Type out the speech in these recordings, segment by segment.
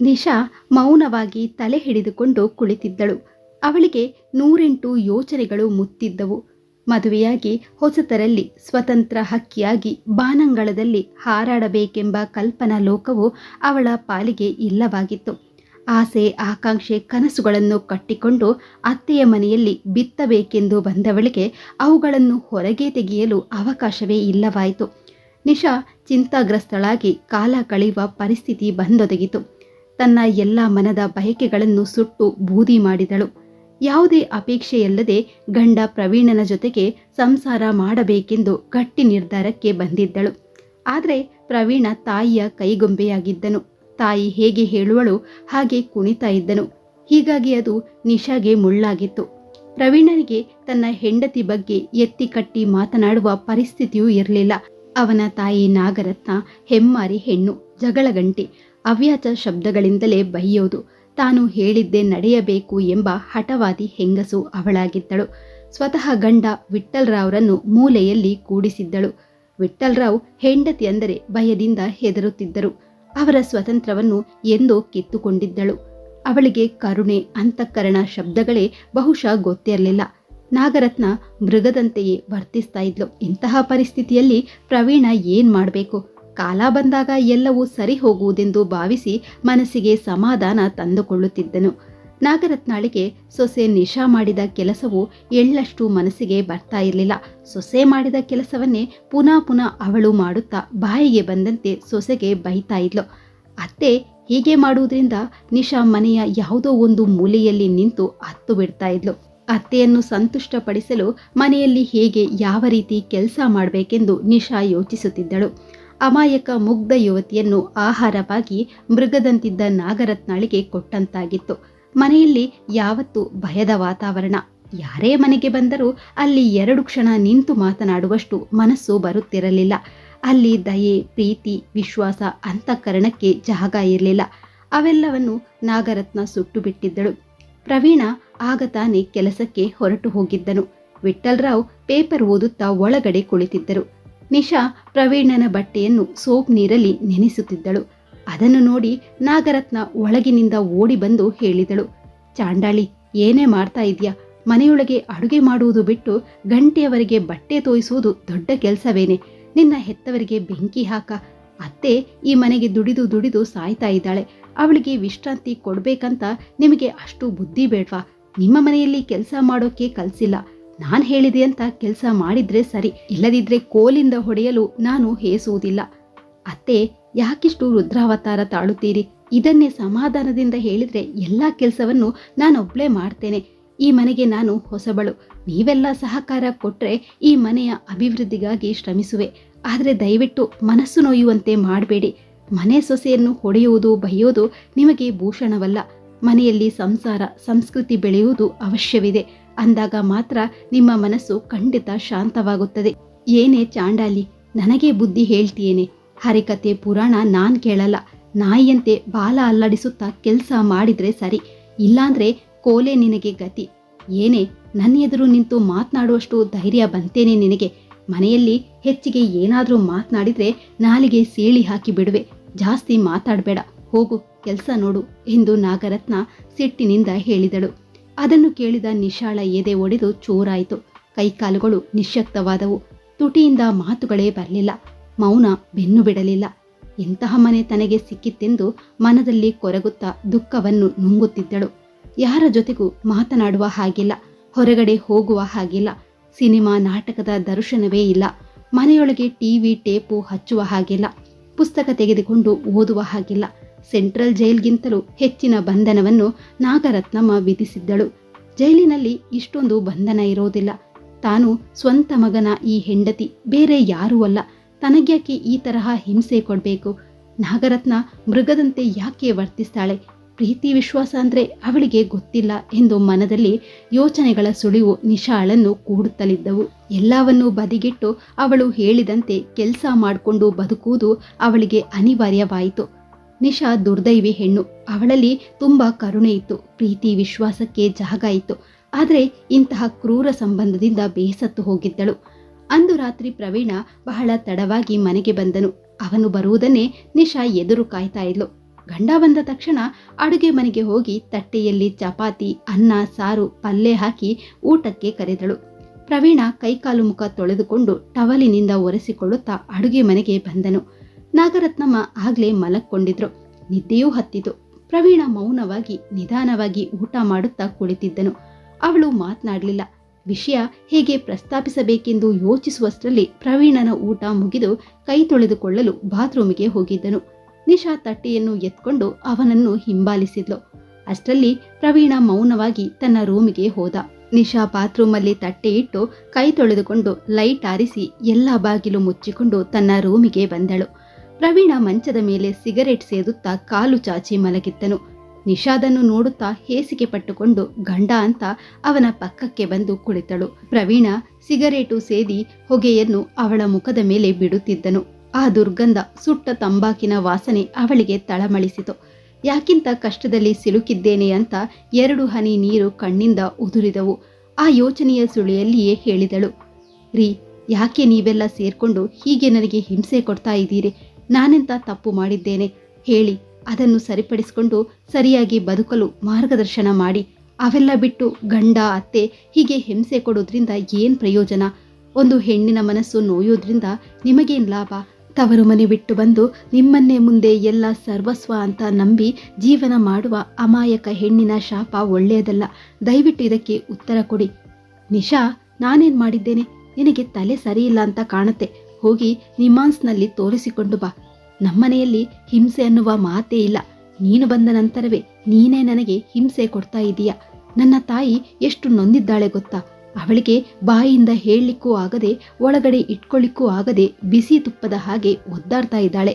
ನಿಶಾ ಮೌನವಾಗಿ ತಲೆ ಹಿಡಿದುಕೊಂಡು ಕುಳಿತಿದ್ದಳು. ಅವಳಿಗೆ ನೂರೆಂಟು ಯೋಚನೆಗಳು ಮುತ್ತಿದ್ದವು. ಮದುವೆಯಾಗಿ ಹೊಸತರಲ್ಲಿ ಸ್ವತಂತ್ರ ಹಕ್ಕಿಯಾಗಿ ಬಾನಂಗಳದಲ್ಲಿ ಹಾರಾಡಬೇಕೆಂಬ ಕಲ್ಪನಾ ಲೋಕವು ಅವಳ ಪಾಲಿಗೆ ಇಲ್ಲವಾಗಿತ್ತು. ಆಸೆ, ಆಕಾಂಕ್ಷೆ, ಕನಸುಗಳನ್ನು ಕಟ್ಟಿಕೊಂಡು ಅತ್ತೆಯ ಮನೆಯಲ್ಲಿ ಬಿತ್ತಬೇಕೆಂದು ಬಂದವಳಿಗೆ ಅವುಗಳನ್ನು ಹೊರಗೆ ತೆಗೆಯಲು ಅವಕಾಶವೇ ಇಲ್ಲವಾಯಿತು. ನಿಶಾ ಚಿಂತಾಗ್ರಸ್ತಳಾಗಿ ಕಾಲ ಕಳೆಯುವ ಪರಿಸ್ಥಿತಿ ಬಂದೊದಗಿತು. ತನ್ನ ಎಲ್ಲ ಮನದ ಬಯಕೆಗಳನ್ನು ಸುಟ್ಟು ಬೂದಿ ಮಾಡಿದಳು. ಯಾವುದೇ ಅಪೇಕ್ಷೆಯಲ್ಲದೆ ಗಂಡ ಪ್ರವೀಣನ ಜೊತೆಗೆ ಸಂಸಾರ ಮಾಡಬೇಕೆಂದು ಗಟ್ಟಿ ನಿರ್ಧಾರಕ್ಕೆ ಬಂದಿದ್ದಳು. ಆದರೆ ಪ್ರವೀಣ ತಾಯಿಯ ಕೈಗೊಂಬೆಯಾಗಿದ್ದನು. ತಾಯಿ ಹೇಗೆ ಹೇಳುವಳು ಹಾಗೆ ಕುಣಿತಾ ಇದ್ದನು. ಹೀಗಾಗಿ ಅದು ನಿಶಾಗೆ ಮುಳ್ಳಾಗಿತ್ತು. ಪ್ರವೀಣನಿಗೆ ತನ್ನ ಹೆಂಡತಿ ಬಗ್ಗೆ ಎತ್ತಿ ಕಟ್ಟಿ ಮಾತನಾಡುವ ಪರಿಸ್ಥಿತಿಯೂ ಇರಲಿಲ್ಲ. ಅವನ ತಾಯಿ ನಾಗರತ್ನ ಹೆಮ್ಮಾರಿ ಹೆಣ್ಣು, ಜಗಳಗಂಟಿ. ಅವ್ಯಾಚ ಶಬ್ದಗಳಿಂದಲೇ ಬೈಯೋದು ತಾನು ಹೇಳಿದ್ದೆ ನಡೆಯಬೇಕು ಎಂಬ ಹಠವಾದಿ ಹೆಂಗಸು ಅವಳಾಗಿದ್ದಳು. ಸ್ವತಃ ಗಂಡ ವಿಠ್ಠಲರಾವ್ರನ್ನು ಮೂಲೆಯಲ್ಲಿ ಕೂಡಿಸಿದ್ದಳು. ವಿಠ್ಠಲರಾವ್ ಹೆಂಡತಿ ಅಂದರೆ ಭಯದಿಂದ ಹೆದರುತ್ತಿದ್ದರು. ಅವರ ಸ್ವತಂತ್ರವನ್ನು ಎಂದೋ ಕಿತ್ತುಕೊಂಡಿದ್ದಳು. ಅವಳಿಗೆ ಕರುಣೆ, ಅಂತಃಕರಣ ಶಬ್ದಗಳೇ ಬಹುಶಃ ಗೊತ್ತಿರಲಿಲ್ಲ. ನಾಗರತ್ನ ಮೃಗದಂತೆಯೇ ವರ್ತಿಸ್ತಾ ಇದ್ಲು. ಇಂತಹ ಪರಿಸ್ಥಿತಿಯಲ್ಲಿ ಪ್ರವೀಣ ಏನ್ ಮಾಡಬೇಕು? ಕಾಲ ಬಂದಾಗ ಎಲ್ಲವೂ ಸರಿ ಹೋಗುವುದೆಂದು ಭಾವಿಸಿ ಮನಸ್ಸಿಗೆ ಸಮಾಧಾನ ತಂದುಕೊಳ್ಳುತ್ತಿದ್ದನು. ನಾಗರತ್ನಾಳಿಗೆ ಸೊಸೆ ನಿಶಾ ಮಾಡಿದ ಕೆಲಸವು ಎಳ್ಳಷ್ಟು ಮನಸ್ಸಿಗೆ ಬರ್ತಾ ಇರಲಿಲ್ಲ. ಸೊಸೆ ಮಾಡಿದ ಕೆಲಸವನ್ನೇ ಪುನಃ ಪುನಃ ಅವಳು ಮಾಡುತ್ತಾ ಬಾಯಿಗೆ ಬಂದಂತೆ ಸೊಸೆಗೆ ಬೈತಾ ಇದ್ಲು. ಅತ್ತೆ, ಹೀಗೆ ಮಾಡುವುದರಿಂದ ನಿಶಾ ಮನೆಯ ಯಾವುದೋ ಒಂದು ಮೂಲೆಯಲ್ಲಿ ನಿಂತು ಹತ್ತು ಬಿಡ್ತಾ ಇದ್ಲು. ಅತ್ತೆಯನ್ನು ಸಂತುಷ್ಟಪಡಿಸಲು ಮನೆಯಲ್ಲಿ ಹೇಗೆ ಯಾವ ರೀತಿ ಕೆಲಸ ಮಾಡಬೇಕೆಂದು ನಿಶಾ ಯೋಚಿಸುತ್ತಿದ್ದಳು. ಅಮಾಯಕ ಮುಗ್ಧ ಯುವತಿಯನ್ನು ಆಹಾರವಾಗಿ ಮೃಗದಂತಿದ್ದ ನಾಗರತ್ನಾಳಿಗೆ ಕೊಟ್ಟಂತಾಗಿತ್ತು. ಮನೆಯಲ್ಲಿ ಯಾವತ್ತೂ ಭಯದ ವಾತಾವರಣ. ಯಾರೇ ಮನೆಗೆ ಬಂದರೂ ಅಲ್ಲಿ ಎರಡು ಕ್ಷಣ ನಿಂತು ಮಾತನಾಡುವಷ್ಟು ಮನಸ್ಸು ಬರುತ್ತಿರಲಿಲ್ಲ. ಅಲ್ಲಿ ದಯೆ, ಪ್ರೀತಿ, ವಿಶ್ವಾಸ, ಅಂತಃಕರಣಕ್ಕೆ ಜಾಗ ಇರಲಿಲ್ಲ. ಅವೆಲ್ಲವನ್ನು ನಾಗರತ್ನ ಸುಟ್ಟು ಬಿಟ್ಟಿದ್ದಳು ಪ್ರವೀಣ ಆಗ ತಾನೇ ಕೆಲಸಕ್ಕೆ ಹೊರಟು ಹೋಗಿದ್ದನು. ವಿಠ್ಠಲರಾವ್ ಪೇಪರ್ ಓದುತ್ತಾ ಒಳಗಡೆ ಕುಳಿತಿದ್ದರು. ನಿಶಾ ಪ್ರವೀಣನ ಬಟ್ಟೆಯನ್ನು ಸೋಪ್ ನೀರಲ್ಲಿ ನೆನೆಸುತ್ತಿದ್ದಳು. ಅದನ್ನು ನೋಡಿ ನಾಗರತ್ನ ಒಳಗಿನಿಂದ ಓಡಿ ಬಂದು ಹೇಳಿದಳು. ಚಾಂಡಾಳಿ, ಏನೇ ಮಾಡ್ತಾ ಇದೆಯಾ? ಮನೆಯೊಳಗೆ ಅಡುಗೆ ಮಾಡುವುದು ಬಿಟ್ಟು ಗಂಟೆಯವರೆಗೆ ಬಟ್ಟೆ ತೋಯಿಸುವುದು ದೊಡ್ಡ ಕೆಲಸವೇನೆ. ನಿನ್ನ ಹೆತ್ತವರಿಗೆ ಬೆಂಕಿ ಹಾಕ. ಅತ್ತೆ ಈ ಮನೆಗೆ ದುಡಿದು ದುಡಿದು ಸಾಯ್ತಾ ಇದ್ದಾಳೆ. ಅವಳಿಗೆ ವಿಶ್ರಾಂತಿ ಕೊಡಬೇಕಂತ ನಿಮಗೆ ಅಷ್ಟು ಬುದ್ಧಿ ಬೇಡ್ವಾ? ನಿಮ್ಮ ಮನೆಯಲ್ಲಿ ಕೆಲಸ ಮಾಡೋಕೆ ಕಲ್ಸಿಲ್ಲ. ನಾನ್ ಹೇಳಿದೆ ಅಂತ ಕೆಲಸ ಮಾಡಿದ್ರೆ ಸರಿ, ಇಲ್ಲದಿದ್ರೆ ಕೋಲಿಂದ ಹೊಡೆಯಲು ನಾನು ಹೇಸುವುದಿಲ್ಲ. ಅತ್ತೆ, ಯಾಕಿಷ್ಟು ರುದ್ರಾವತಾರ ತಾಳುತ್ತೀರಿ? ಇದನ್ನೇ ಸಮಾಧಾನದಿಂದ ಹೇಳಿದ್ರೆ ಎಲ್ಲಾ ಕೆಲಸವನ್ನು ನಾನೊಬ್ಳೇ ಮಾಡ್ತೇನೆ. ಈ ಮನೆಗೆ ನಾನು ಹೊಸಬಳು. ನೀವೆಲ್ಲ ಸಹಕಾರ ಕೊಟ್ರೆ ಈ ಮನೆಯ ಅಭಿವೃದ್ಧಿಗಾಗಿ ಶ್ರಮಿಸುವೆ. ಆದರೆ ದಯವಿಟ್ಟು ಮನಸ್ಸು ನೋಯುವಂತೆ ಮಾಡಬೇಡಿ. ಮನೆ ಸೊಸೆಯನ್ನು ಹೊಡೆಯುವುದು, ಬೈಯೋದು ನಿಮಗೆ ಭೂಷಣವಲ್ಲ. ಮನೆಯಲ್ಲಿ ಸಂಸಾರ, ಸಂಸ್ಕೃತಿ ಬೆಳೆಯುವುದು ಅವಶ್ಯವಿದೆ. ಅಂದಾಗ ಮಾತ್ರ ನಿಮ್ಮ ಮನಸ್ಸು ಖಂಡಿತ ಶಾಂತವಾಗುತ್ತದೆ. ಏನೇ ಚಾಂಡಾಲಿ, ನನಗೆ ಬುದ್ಧಿ ಹೇಳ್ತೀಯೇನೆ. ಹರಿಕತೆ ಪುರಾಣ ನಾನ್ ಕೇಳಲ್ಲ. ನಾಯಿಯಂತೆ ಬಾಲ ಅಲ್ಲಾಡಿಸುತ್ತಾ ಕೆಲಸ ಮಾಡಿದ್ರೆ ಸರಿ. ಇಲ್ಲಾಂದ್ರೆ ಕೋಲೆ ನಿನಗೆ ಗತಿ. ಏನೇ, ನನ್ನ ಎದುರು ನಿಂತು ಮಾತನಾಡುವಷ್ಟು ಧೈರ್ಯ ಬಂತೇನೆ ನಿನಗೆ. ಮನೆಯಲ್ಲಿ ಹೆಚ್ಚಿಗೆ ಏನಾದರೂ ಮಾತನಾಡಿದ್ರೆ ನಾಲಿಗೆ ಸೀಳಿ ಹಾಕಿ ಬಿಡುವೆ. ಜಾಸ್ತಿ ಮಾತಾಡಬೇಡ. ಹೋಗು, ಕೆಲಸ ನೋಡು ಎಂದು ನಾಗರತ್ನ ಸಿಟ್ಟಿನಿಂದ ಹೇಳಿದಳು. ಅದನ್ನು ಕೇಳಿದ ನಿಶಾಳ ಎದೆ ಒಡೆದು ಚೂರಾಯಿತು. ಕೈಕಾಲುಗಳು ನಿಶ್ಶಕ್ತವಾದವು ತುಟಿಯಿಂದ ಮಾತುಗಳೇ ಬರಲಿಲ್ಲ. ಮೌನ ಬೆನ್ನು ಬಿಡಲಿಲ್ಲ. ಎಂತಹ ಮನೆ ತನಗೆ ಸಿಕ್ಕಿತ್ತೆಂದು ಮನದಲ್ಲಿ ಕೊರಗುತ್ತಾ ದುಃಖವನ್ನು ನುಂಗುತ್ತಿದ್ದಳು. ಯಾರ ಜೊತೆಗೂ ಮಾತನಾಡುವ ಹಾಗಿಲ್ಲ. ಹೊರಗಡೆ ಹೋಗುವ ಹಾಗಿಲ್ಲ. ಸಿನಿಮಾ ನಾಟಕದ ದರ್ಶನವೇ ಇಲ್ಲ. ಮನೆಯೊಳಗೆ ಟಿವಿ ಟೇಪು ಹಚ್ಚುವ ಹಾಗಿಲ್ಲ. ಪುಸ್ತಕ ತೆಗೆದುಕೊಂಡು ಓದುವ ಹಾಗಿಲ್ಲ. ಸೆಂಟ್ರಲ್ ಜೈಲ್ಗಿಂತಲೂ ಹೆಚ್ಚಿನ ಬಂಧನವನ್ನು ನಾಗರತ್ನಮ್ಮ ವಿಧಿಸಿದ್ದಳು. ಜೈಲಿನಲ್ಲಿ ಇಷ್ಟೊಂದು ಬಂಧನ ಇರೋದಿಲ್ಲ. ತಾನು ಸ್ವಂತ ಮಗನ ಈ ಹೆಂಡತಿ ಬೇರೆ ಯಾರೂ ಅಲ್ಲ. ತನಗ್ಯಾಕೆ ಈ ತರಹ ಹಿಂಸೆ ಕೊಡಬೇಕು? ನಾಗರತ್ನ ಮೃಗದಂತೆ ಯಾಕೆ ವರ್ತಿಸ್ತಾಳೆ? ಪ್ರೀತಿ ವಿಶ್ವಾಸ ಅಂದ್ರೆ ಅವಳಿಗೆ ಗೊತ್ತಿಲ್ಲ ಎಂದು ಮನದಲ್ಲಿ ಯೋಚನೆಗಳ ಸುಳಿವು ನಿಶಾಳನ್ನು ಕೂಡುತ್ತಲಿದ್ದವು. ಎಲ್ಲವನ್ನೂ ಬದಿಗಿಟ್ಟು ಅವಳು ಹೇಳಿದಂತೆ ಕೆಲಸ ಮಾಡಿಕೊಂಡು ಬದುಕುವುದು ಅವಳಿಗೆ ಅನಿವಾರ್ಯವಾಯಿತು. ನಿಶಾ ದುರ್ದೈವಿ ಹೆಣ್ಣು. ಅವಳಲ್ಲಿ ತುಂಬಾ ಕರುಣೆ ಇತ್ತು. ಪ್ರೀತಿ, ವಿಶ್ವಾಸಕ್ಕೆ ಜಾಗ ಇತ್ತು. ಆದರೆ ಇಂತಹ ಕ್ರೂರ ಸಂಬಂಧದಿಂದ ಬೇಸತ್ತು ಹೋಗಿದ್ದಳು. ಅಂದು ರಾತ್ರಿ ಪ್ರವೀಣ ಬಹಳ ತಡವಾಗಿ ಮನೆಗೆ ಬಂದನು. ಅವನು ಬರುವುದನ್ನೇ ನಿಶಾ ಎದುರು ಕಾಯ್ತಾ ಇದ್ಲು. ಗಂಡ ಬಂದ ತಕ್ಷಣ ಅಡುಗೆ ಮನೆಗೆ ಹೋಗಿ ತಟ್ಟೆಯಲ್ಲಿ ಚಪಾತಿ, ಅನ್ನ, ಸಾರು, ಪಲ್ಲೆ ಹಾಕಿ ಊಟಕ್ಕೆ ಕರೆದಳು. ಪ್ರವೀಣ ಕೈಕಾಲು ಮುಖ ತೊಳೆದುಕೊಂಡು ಟವಲಿನಿಂದ ಒರೆಸಿಕೊಳ್ಳುತ್ತಾ ಅಡುಗೆ ಮನೆಗೆ ಬಂದನು. ನಾಗರತ್ನಮ್ಮ ಆಗ್ಲೇ ಮಲಕ್ಕೊಂಡಿದ್ರು. ನಿದ್ದೆಯೂ ಹತ್ತಿತು. ಪ್ರವೀಣ ಮೌನವಾಗಿ, ನಿಧಾನವಾಗಿ ಊಟ ಮಾಡುತ್ತಾ ಕುಳಿತಿದ್ದನು. ಅವಳು ಮಾತನಾಡಲಿಲ್ಲ. ವಿಷಯ ಹೇಗೆ ಪ್ರಸ್ತಾಪಿಸಬೇಕೆಂದು ಯೋಚಿಸುವಷ್ಟರಲ್ಲಿ ಪ್ರವೀಣನ ಊಟ ಮುಗಿದು ಕೈ ತೊಳೆದುಕೊಳ್ಳಲು ಬಾತ್ರೂಮಿಗೆ ಹೋಗಿದ್ದನು. ನಿಶಾ ತಟ್ಟೆಯನ್ನು ಎತ್ಕೊಂಡು ಅವನನ್ನು ಹಿಂಬಾಲಿಸಿದ್ಲು. ಅಷ್ಟರಲ್ಲಿ ಪ್ರವೀಣ ಮೌನವಾಗಿ ತನ್ನ ರೂಮಿಗೆ ಹೋದ. ನಿಶಾ ಬಾತ್ರೂಮಲ್ಲಿ ತಟ್ಟೆ ಇಟ್ಟು ಕೈ ತೊಳೆದುಕೊಂಡು ಲೈಟ್ ಆರಿಸಿ ಎಲ್ಲ ಬಾಗಿಲು ಮುಚ್ಚಿಕೊಂಡು ತನ್ನ ರೂಮಿಗೆ ಬಂದಳು. ಪ್ರವೀಣ ಮಂಚದ ಮೇಲೆ ಸಿಗರೆಟ್ ಸೇದುತ್ತಾ ಕಾಲು ಚಾಚಿ ಮಲಗಿದ್ದನು. ನಿಷಾದನ್ನು ನೋಡುತ್ತಾ ಹೇಸಿಗೆ ಪಟ್ಟುಕೊಂಡು ಗಂಡ ಅಂತ ಅವನ ಪಕ್ಕಕ್ಕೆ ಬಂದು ಕುಳಿತಳು. ಪ್ರವೀಣ ಸಿಗರೇಟು ಸೇದಿ ಹೊಗೆಯನ್ನು ಅವಳ ಮುಖದ ಮೇಲೆ ಬಿಡುತ್ತಿದ್ದನು. ಆ ದುರ್ಗಂಧ ಸುಟ್ಟ ತಂಬಾಕಿನ ವಾಸನೆ ಅವಳಿಗೆ ತಳಮಳಿಸಿತು. ಯಾಕಿಂತ ಕಷ್ಟದಲ್ಲಿ ಸಿಲುಕಿದ್ದೇನೆ ಅಂತ ಎರಡು ಹನಿ ನೀರು ಕಣ್ಣಿಂದ ಉದುರಿದವು. ಆ ಯೋಚನೆಯ ಸುಳಿಯಲ್ಲಿಯೇ ಹೇಳಿದಳು. ರೀ, ಯಾಕೆ ನೀವೆಲ್ಲ ಸೇರ್ಕೊಂಡು ಹೀಗೆ ನನಗೆ ಹಿಂಸೆ ಕೊಡ್ತಾ ಇದ್ದೀರಿ? ನಾನೆಂತ ತಪ್ಪು ಮಾಡಿದ್ದೇನೆ? ಹೇಳಿ. ಅದನ್ನು ಸರಿಪಡಿಸಿಕೊಂಡು ಸರಿಯಾಗಿ ಬದುಕಲು ಮಾರ್ಗದರ್ಶನ ಮಾಡಿ. ಅವೆಲ್ಲ ಬಿಟ್ಟು ಗಂಡ, ಅತ್ತೆ ಹೀಗೆ ಹಿಂಸೆ ಕೊಡೋದ್ರಿಂದ ಏನು ಪ್ರಯೋಜನ? ಒಂದು ಹೆಣ್ಣಿನ ಮನಸ್ಸು ನೋಯೋದ್ರಿಂದ ನಿಮಗೇನು ಲಾಭ? ತವರು ಮನೆ ಬಿಟ್ಟು ಬಂದು ನಿಮ್ಮನ್ನೇ ಮುಂದೆ ಎಲ್ಲ ಸರ್ವಸ್ವ ಅಂತ ನಂಬಿ ಜೀವನ ಮಾಡುವ ಅಮಾಯಕ ಹೆಣ್ಣಿನ ಶಾಪ ಒಳ್ಳೆಯದಲ್ಲ. ದಯವಿಟ್ಟು ಇದಕ್ಕೆ ಉತ್ತರ ಕೊಡಿ. ನಿಶಾ, ನಾನೇನು ಮಾಡಿದ್ದೇನೆ? ನಿನಗೆ ತಲೆ ಸರಿಯಿಲ್ಲ ಅಂತ ಕಾಣುತ್ತೆ. ಹೋಗಿ ನಿಮಾನ್ಸ್ನಲ್ಲಿ ತೋರಿಸಿಕೊಂಡು ಬಾ. ನಮ್ಮನೆಯಲ್ಲಿ ಹಿಂಸೆ ಅನ್ನುವ ಮಾತೇ ಇಲ್ಲ. ನೀನು ಬಂದ ನಂತರವೇ ನೀನೇ ನನಗೆ ಹಿಂಸೆ ಕೊಡ್ತಾ ಇದೀಯ. ನನ್ನ ತಾಯಿ ಎಷ್ಟು ನೊಂದಿದ್ದಾಳೆ ಗೊತ್ತಾ? ಅವಳಿಗೆ ಬಾಯಿಯಿಂದ ಹೇಳಲಿಕ್ಕೂ ಆಗದೆ, ಒಳಗಡೆ ಇಟ್ಕೊಳ್ಳಿಕ್ಕೂ ಆಗದೆ ಬಿಸಿ ತುಪ್ಪದ ಹಾಗೆ ಒದ್ದಾಡ್ತಾ ಇದ್ದಾಳೆ.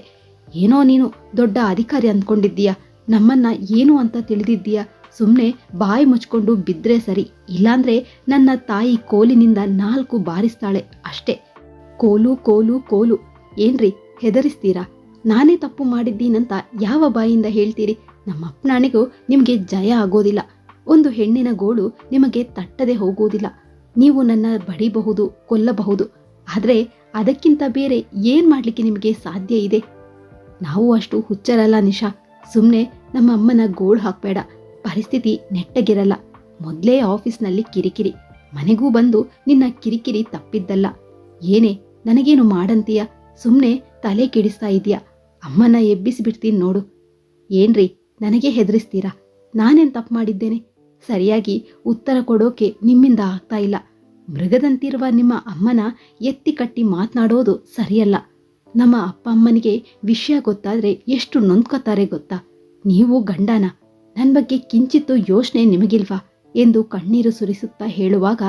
ಏನೋ ನೀನು ದೊಡ್ಡ ಅಧಿಕಾರಿ ಅಂದ್ಕೊಂಡಿದ್ದೀಯ. ನಮ್ಮನ್ನ ಏನು ಅಂತ ತಿಳಿದಿದ್ದೀಯ? ಸುಮ್ಮನೆ ಬಾಯಿ ಮುಚ್ಕೊಂಡು ಬಿದ್ರೆ ಸರಿ, ಇಲ್ಲಾಂದ್ರೆ ನನ್ನ ತಾಯಿ ಕೋಲಿನಿಂದ ನಾಲ್ಕು ಬಾರಿಸ್ತಾಳೆ ಅಷ್ಟೇ. ಕೋಲು ಕೋಲು ಕೋಲು. ಏನ್ರಿ, ಹೆದರಿಸ್ತೀರಾ? ನಾನೇ ತಪ್ಪು ಮಾಡಿದ್ದೀನಂತ ಯಾವ ಬಾಯಿಂದ ಹೇಳ್ತೀರಿ? ನಮ್ಮ ಅಪ್ಪನಾಣಿಗೂ ನಿಮಗೆ ಜಯ ಆಗೋದಿಲ್ಲ. ಒಂದು ಹೆಣ್ಣಿನ ಗೋಳು ನಿಮಗೆ ತಟ್ಟದೆ ಹೋಗೋದಿಲ್ಲ. ನೀವು ನನ್ನ ಬಡಿಬಹುದು, ಕೊಲ್ಲಬಹುದು. ಆದರೆ ಅದಕ್ಕಿಂತ ಬೇರೆ ಏನ್ ಮಾಡ್ಲಿಕ್ಕೆ ನಿಮಗೆ ಸಾಧ್ಯ ಇದೆ? ನಾವು ಅಷ್ಟು ಹುಚ್ಚರಲ್ಲ ನಿಶಾ. ಸುಮ್ಮನೆ ನಮ್ಮ ಅಮ್ಮನ ಗೋಳು ಹಾಕ್ಬೇಡ. ಪರಿಸ್ಥಿತಿ ನೆಟ್ಟಗಿರಲ್ಲ. ಮೊದಲೇ ಆಫೀಸ್ನಲ್ಲಿ ಕಿರಿಕಿರಿ. ಮನೆಗೂ ಬಂದು ನಿನ್ನ ಕಿರಿಕಿರಿ ತಪ್ಪಿದ್ದಲ್ಲ. ಏನೇ ನನಗೇನು ಮಾಡಂತೀಯ? ಸುಮ್ಮನೆ ತಲೆ ಕೆಡಿಸ್ತಾ ಇದೀಯಾ ಅಮ್ಮನ ಎಬ್ಬಿಸಿಬಿಡ್ತೀನಿ ನೋಡು. ಏನ್ರಿ, ನನಗೆ ಹೆದರಿಸ್ತೀರಾ? ನಾನೇನು ತಪ್ಪು ಮಾಡಿದ್ದೇನೆ? ಸರಿಯಾಗಿ ಉತ್ತರ ಕೊಡೋಕೆ ನಿಮ್ಮಿಂದ ಆಗ್ತಾ ಇಲ್ಲ. ಮೃಗದಂತಿರುವ ನಿಮ್ಮ ಅಮ್ಮನ ಎತ್ತಿ ಕಟ್ಟಿ ಮಾತನಾಡೋದು ಸರಿಯಲ್ಲ. ನಮ್ಮ ಅಪ್ಪ ಅಮ್ಮನಿಗೆ ವಿಷಯ ಗೊತ್ತಾದ್ರೆ ಎಷ್ಟು ನೊಂದ್ಕೋತಾರೆ ಗೊತ್ತಾ? ನೀವು ಗಂಡನ. ನನ್ನ ಬಗ್ಗೆ ಕಿಂಚಿತ್ತು ಯೋಚನೆ ನಿಮಗಿಲ್ವಾ? ಎಂದು ಕಣ್ಣೀರು ಸುರಿಸುತ್ತಾ ಹೇಳುವಾಗ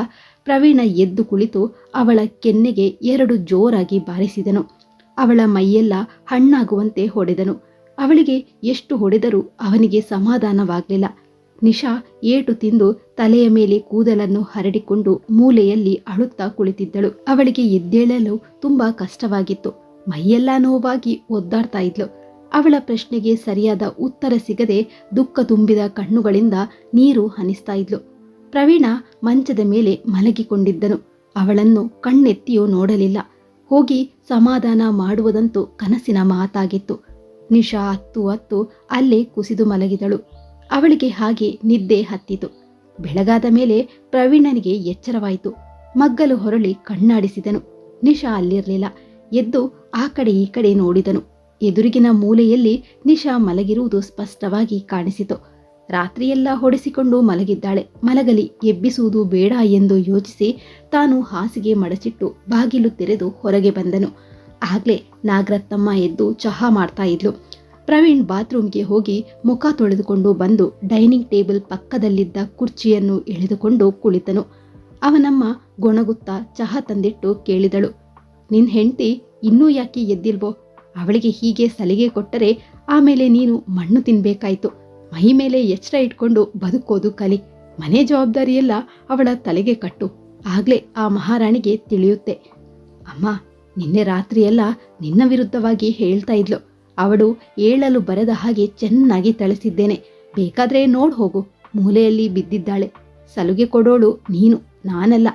ಪ್ರವೀಣ ಎದ್ದು ಕುಳಿತು ಅವಳ ಕೆನ್ನೆಗೆ ಎರಡು ಜೋರಾಗಿ ಬಾರಿಸಿದನು. ಅವಳ ಮೈಯೆಲ್ಲ ಹಣ್ಣಾಗುವಂತೆ ಹೊಡೆದನು. ಅವಳಿಗೆ ಎಷ್ಟು ಹೊಡೆದರೂ ಅವನಿಗೆ ಸಮಾಧಾನವಾಗಲಿಲ್ಲ. ನಿಶಾ ಏಟು ತಿಂದು ತಲೆಯ ಮೇಲೆ ಕೂದಲನ್ನು ಹರಡಿಕೊಂಡು ಮೂಲೆಯಲ್ಲಿ ಅಳುತ್ತಾ ಕುಳಿತಿದ್ದಳು. ಅವಳಿಗೆ ಎದ್ದೇಳಲು ತುಂಬಾ ಕಷ್ಟವಾಗಿತ್ತು. ಮೈಯೆಲ್ಲ ನೋವಾಗಿ ಒದ್ದಾಡ್ತಾ ಇದ್ಲು. ಅವಳ ಪ್ರಶ್ನೆಗೆ ಸರಿಯಾದ ಉತ್ತರ ಸಿಗದೆ ದುಃಖ ತುಂಬಿದ ಕಣ್ಣುಗಳಿಂದ ನೀರು ಹನಿಸ್ತಾ ಇದ್ಲು. ಪ್ರವೀಣ ಮಂಚದ ಮೇಲೆ ಮಲಗಿಕೊಂಡಿದ್ದನು. ಅವಳನ್ನು ಕಣ್ಣೆತ್ತಿಯೂ ನೋಡಲಿಲ್ಲ. ಹೋಗಿ ಸಮಾಧಾನ ಮಾಡುವುದಂತೂ ಕನಸಿನ ಮಾತಾಗಿತ್ತು. ನಿಶಾ ಹತ್ತು ಹತ್ತು ಅಲ್ಲೇ ಕುಸಿದು ಮಲಗಿದಳು. ಅವಳಿಗೆ ಹಾಗೆ ನಿದ್ದೆ ಹತ್ತಿತು. ಬೆಳಗಾದ ಮೇಲೆ ಪ್ರವೀಣನಿಗೆ ಎಚ್ಚರವಾಯಿತು. ಮಗ್ಗಲು ಹೊರಳಿ ಕಣ್ಣಾಡಿಸಿದನು. ನಿಶಾ ಅಲ್ಲಿರಲಿಲ್ಲ. ಎದ್ದು ಆ ಕಡೆ ಈ ಕಡೆ ನೋಡಿದನು. ಎದುರಿಗಿನ ಮೂಲೆಯಲ್ಲಿ ನಿಶಾ ಮಲಗಿರುವುದು ಸ್ಪಷ್ಟವಾಗಿ ಕಾಣಿಸಿತು. ರಾತ್ರಿಯೆಲ್ಲ ಹೊಡೆಸಿಕೊಂಡು ಮಲಗಿದ್ದಾಳೆ. ಮಲಗಲಿ, ಎಬ್ಬಿಸುವುದು ಬೇಡ ಎಂದು ಯೋಚಿಸಿ ತಾನು ಹಾಸಿಗೆ ಮಡಚಿಟ್ಟು ಬಾಗಿಲು ತೆರೆದು ಹೊರಗೆ ಬಂದನು. ಆಗ್ಲೇ ನಾಗರತ್ನಮ್ಮ ಎದ್ದು ಚಹಾ ಮಾಡ್ತಾ ಇದ್ಲು. ಪ್ರವೀಣ್ ಬಾತ್ರೂಮ್ಗೆ ಹೋಗಿ ಮುಖ ತೊಳೆದುಕೊಂಡು ಬಂದು ಡೈನಿಂಗ್ ಟೇಬಲ್ ಪಕ್ಕದಲ್ಲಿದ್ದ ಕುರ್ಚಿಯನ್ನು ಎಳೆದುಕೊಂಡು ಕುಳಿತನು. ಅವನಮ್ಮ ಗೊಣಗುತ್ತಾ ಚಹಾ ತಂದಿಟ್ಟು ಕೇಳಿದಳು. ನಿನ್ ಹೆಂಡತಿ ಇನ್ನೂ ಯಾಕೆ ಎದ್ದಿಲ್ವೋ? ಅವಳಿಗೆ ಹೀಗೆ ಸಲಿಗೆ ಕೊಟ್ಟರೆ ಆಮೇಲೆ ನೀನು ಮಣ್ಣು ತಿನ್ಬೇಕಾಯ್ತು. ಮೈ ಮೇಲೆ ಎಚ್ಚರ ಇಟ್ಕೊಂಡು ಬದುಕೋದು ಕಲಿ. ಮನೆ ಜವಾಬ್ದಾರಿಯೆಲ್ಲ ಅವಳ ತಲೆಗೆ ಕಟ್ಟು. ಆಗ್ಲೇ ಆ ಮಹಾರಾಣಿಗೆ ತಿಳಿಯುತ್ತೆ. ಅಮ್ಮ, ನಿನ್ನೆ ರಾತ್ರಿಯೆಲ್ಲ ನಿನ್ನ ವಿರುದ್ಧವಾಗಿ ಹೇಳ್ತಾ ಇದ್ಲು. ಅವಳು ಏಳಲು ಬರದ ಹಾಗೆ ಚೆನ್ನಾಗಿ ತಳಿಸಿದ್ದೇನೆ. ಬೇಕಾದ್ರೆ ನೋಡ್ ಹೋಗು. ಮೂಲೆಯಲ್ಲಿ ಬಿದ್ದಿದ್ದಾಳೆ. ಸಲುಗೆ ಕೊಡೋಳು ನೀನು, ನಾನಲ್ಲ.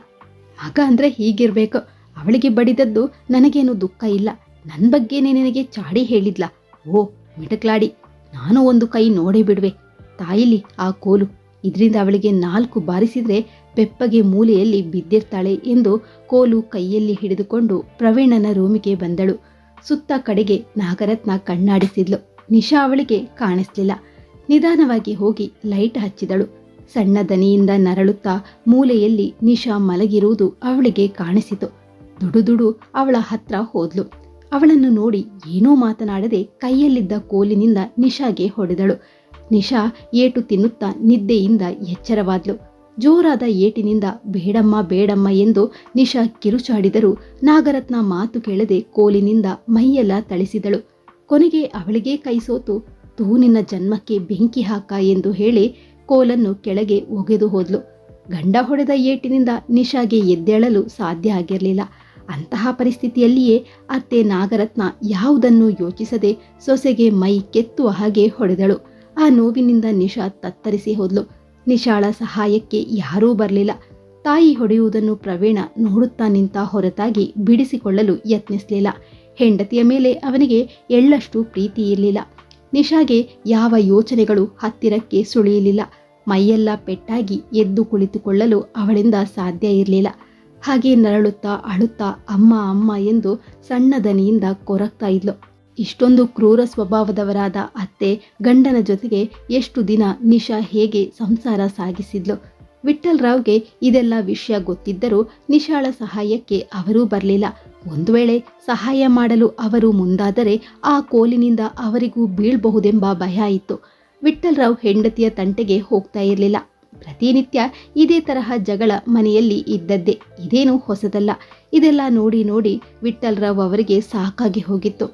ಮಗ ಅಂದ್ರೆ ಹೀಗಿರ್ಬೇಕು. ಅವಳಿಗೆ ಬಡಿದದ್ದು ನನಗೇನು ದುಃಖ ಇಲ್ಲ. ನನ್ನ ಬಗ್ಗೆನೇ ನಿನಗೆ ಚಾಡಿ ಹೇಳಿದ್ಲ? ಓ, ಮಿಟಕ್ಲಾಡಿ. ನಾನು ಒಂದು ಕೈ ನೋಡೇ ಬಿಡುವೆ. ತಾಯಿಲಿ ಆ ಕೋಲು. ಇದರಿಂದ ಅವಳಿಗೆ ನಾಲ್ಕು ಬಾರಿಸಿದ್ರೆ ಪೆಪ್ಪಗೆ ಮೂಲೆಯಲ್ಲಿ ಬಿದ್ದಿರ್ತಾಳೆ ಎಂದು ಕೋಲು ಕೈಯಲ್ಲಿ ಹಿಡಿದುಕೊಂಡು ಪ್ರವೀಣನ ರೂಮಿಗೆ ಬಂದಳು. ಸುತ್ತ ಕಡೆಗೆ ನಾಗರತ್ನ ಕಣ್ಣಾಡಿಸಿದ್ಲು. ನಿಶಾ ಅವಳಿಗೆ ಕಾಣಿಸ್ಲಿಲ್ಲ. ನಿಧಾನವಾಗಿ ಹೋಗಿ ಲೈಟ್ ಹಚ್ಚಿದಳು. ಸಣ್ಣ ದನಿಯಿಂದ ನರಳುತ್ತಾ ಮೂಲೆಯಲ್ಲಿ ನಿಶಾ ಮಲಗಿರುವುದು ಅವಳಿಗೆ ಕಾಣಿಸಿತು. ದುಡುದುಡು ಅವಳ ಹತ್ರ ಹೋದ್ಲು. ಅವಳನ್ನು ನೋಡಿ ಏನೂ ಮಾತನಾಡದೆ ಕೈಯಲ್ಲಿದ್ದ ಕೋಲಿನಿಂದ ನಿಶಾಗೆ ಹೊಡೆದಳು. ನಿಶಾ ಏಟು ತಿನ್ನುತ್ತಾ ನಿದ್ದೆಯಿಂದ ಎಚ್ಚರವಾದ್ಲು. ಜೋರಾದ ಏಟಿನಿಂದ ಬೇಡಮ್ಮ ಬೇಡಮ್ಮ ಎಂದು ನಿಶಾ ಕಿರುಚಾಡಿದರೂ ನಾಗರತ್ನ ಮಾತು ಕೇಳದೆ ಕೋಲಿನಿಂದ ಮೈಯೆಲ್ಲ ತಳಿಸಿದಳು. ಕೊನೆಗೆ ಅವಳಿಗೇ ಕೈ ಸೋತು, ತೂ ನಿನ್ನ ಜನ್ಮಕ್ಕೆ ಬೆಂಕಿ ಹಾಕ ಎಂದು ಹೇಳಿ ಕೋಲನ್ನು ಕೆಳಗೆ ಒಗೆದು ಹೋದ್ಲು. ಗಂಡ ಹೊಡೆದ ಏಟಿನಿಂದ ನಿಶಾಗೆ ಎದ್ದೇಳಲು ಸಾಧ್ಯ ಆಗಿರಲಿಲ್ಲ. ಅಂತಹ ಪರಿಸ್ಥಿತಿಯಲ್ಲಿಯೇ ಅತ್ತೆ ನಾಗರತ್ನ ಯಾವುದನ್ನು ಯೋಚಿಸದೆ ಸೊಸೆಗೆ ಮೈ ಕೆತ್ತುವ ಹಾಗೆ ಹೊಡೆದಳು. ಆ ನೋವಿನಿಂದ ನಿಶಾ ತತ್ತರಿಸಿ ಹೋದ್ಲು. ನಿಶಾಳ ಸಹಾಯಕ್ಕೆ ಯಾರೂ ಬರಲಿಲ್ಲ. ತಾಯಿ ಹೊಡೆಯುವುದನ್ನು ಪ್ರವೀಣ ನೋಡುತ್ತಾ ನಿಂತ ಹೊರತಾಗಿ ಬಿಡಿಸಿಕೊಳ್ಳಲು ಯತ್ನಿಸಲಿಲ್ಲ. ಹೆಂಡತಿಯ ಮೇಲೆ ಅವನಿಗೆ ಎಳ್ಳಷ್ಟು ಪ್ರೀತಿ ಇರಲಿಲ್ಲ. ನಿಶಾಗೆ ಯಾವ ಯೋಚನೆಗಳು ಹತ್ತಿರಕ್ಕೆ ಸುಳಿಯಲಿಲ್ಲ. ಮೈಯೆಲ್ಲ ಪೆಟ್ಟಾಗಿ ಎದ್ದು ಕುಳಿತುಕೊಳ್ಳಲು ಅವಳಿಂದ ಸಾಧ್ಯ ಇರಲಿಲ್ಲ. ಹಾಗೆ ನರಳುತ್ತಾ ಅಳುತ್ತಾ ಅಮ್ಮ ಅಮ್ಮ ಎಂದು ಸಣ್ಣ ದನಿಯಿಂದ ಕೊರಗ್ತಾ ಇದ್ಲು. ಇಷ್ಟೊಂದು ಕ್ರೂರ ಸ್ವಭಾವದವರಾದ ಅತ್ತೆ ಗಂಡನ ಜೊತೆಗೆ ಎಷ್ಟು ದಿನ ನಿಶಾ ಹೇಗೆ ಸಂಸಾರ ಸಾಗಿಸಿದ್ಲು? ವಿಠ್ಠಲ್ರಾವ್ಗೆ ಇದೆಲ್ಲ ವಿಷಯ ಗೊತ್ತಿದ್ದರೂ ನಿಶಾಳ ಸಹಾಯಕ್ಕೆ ಅವರೂ ಬರಲಿಲ್ಲ. ಒಂದು ವೇಳೆ ಸಹಾಯ ಮಾಡಲು ಅವರು ಮುಂದಾದರೆ ಆ ಕೋಲಿನಿಂದ ಅವರಿಗೂ ಬೀಳ್ಬಹುದೆಂಬ ಭಯ ಇತ್ತು. ವಿಠಲ್ರಾವ್ ಹೆಂಡತಿಯ ತಂಟೆಗೆ ಹೋಗ್ತಾ ಇರಲಿಲ್ಲ. ಪ್ರತಿನಿತ್ಯ ಇದೇ ತರಹ ಜಗಳ ಮನೆಯಲ್ಲಿ ಇದ್ದದ್ದೇ, ಇದೇನು ಹೊಸದಲ್ಲ. ಇದೆಲ್ಲ ನೋಡಿ ನೋಡಿ ವಿಠಲ್ರಾವ್ ಅವರಿಗೆ ಸಾಕಾಗಿ ಹೋಗಿತ್ತು.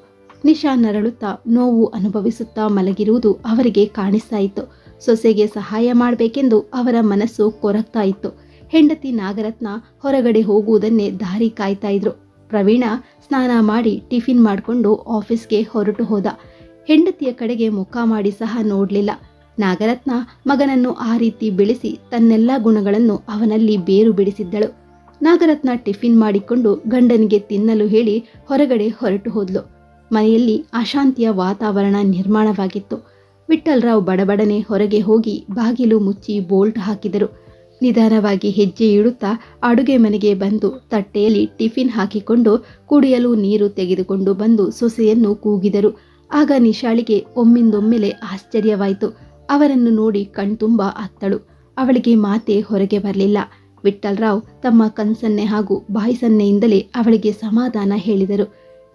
ನಿಶಾ ನರಳುತ್ತಾ ನೋವು ಅನುಭವಿಸುತ್ತಾ ಮಲಗಿರುವುದು ಅವರಿಗೆ ಕಾಣಿಸ್ತಾ ಇತ್ತು ಸೊಸೆಗೆ ಸಹಾಯ ಮಾಡಬೇಕೆಂದು ಅವರ ಮನಸ್ಸು ಕೊರಗ್ತಾ ಇತ್ತು ಹೆಂಡತಿ ನಾಗರತ್ನ ಹೊರಗಡೆ ಹೋಗುವುದನ್ನೇ ದಾರಿ ಕಾಯ್ತಾ ಇದ್ರು ಪ್ರವೀಣ ಸ್ನಾನ ಮಾಡಿ ಟಿಫಿನ್ ಮಾಡಿಕೊಂಡು ಆಫೀಸ್ಗೆ ಹೊರಟು ಹೋದ. ಹೆಂಡತಿಯ ಕಡೆಗೆ ಮುಖ ಮಾಡಿ ಸಹ ನೋಡಲಿಲ್ಲ. ನಾಗರತ್ನ ಮಗನನ್ನು ಆ ರೀತಿ ಬೆಳೆಸಿ ತನ್ನೆಲ್ಲ ಗುಣಗಳನ್ನು ಅವನಲ್ಲಿ ಬೇರು ಬಿಡಿಸಿದ್ದಳು. ನಾಗರತ್ನ ಟಿಫಿನ್ ಮಾಡಿಕೊಂಡು ಗಂಡನಿಗೆ ತಿನ್ನಲು ಹೇಳಿ ಹೊರಗಡೆ ಹೊರಟು ಹೋದ್ಲು. ಮನೆಯಲ್ಲಿ ಅಶಾಂತಿಯ ವಾತಾವರಣ ನಿರ್ಮಾಣವಾಗಿತ್ತು. ವಿಠಲ್ರಾವ್ ಬಡಬಡನೆ ಹೊರಗೆ ಹೋಗಿ ಬಾಗಿಲು ಮುಚ್ಚಿ ಬೋಲ್ಟ್ ಹಾಕಿದರು. ನಿಧಾನವಾಗಿ ಹೆಜ್ಜೆ ಇಡುತ್ತಾ ಅಡುಗೆ ಮನೆಗೆ ಬಂದು ತಟ್ಟೆಯಲ್ಲಿ ಟಿಫಿನ್ ಹಾಕಿಕೊಂಡು ಕುಡಿಯಲು ನೀರು ತೆಗೆದುಕೊಂಡು ಬಂದು ಸೊಸೆಯನ್ನು ಕೂಗಿದರು. ಆಗ ನಿಶಾಳಿಗೆ ಒಮ್ಮಿಂದೊಮ್ಮೆಲೆ ಆಶ್ಚರ್ಯವಾಯಿತು. ಅವರನ್ನು ನೋಡಿ ಕಣ್ತುಂಬ ಅತ್ತಳು. ಅವಳಿಗೆ ಮಾತೆ ಹೊರಗೆ ಬರಲಿಲ್ಲ. ವಿಠ್ಠಲರಾವ್ ತಮ್ಮ ಕನ್ಸನ್ನೆ ಹಾಗೂ ಬಾಯಿಸನ್ನೆಯಿಂದಲೇ ಅವಳಿಗೆ ಸಮಾಧಾನ ಹೇಳಿದರು.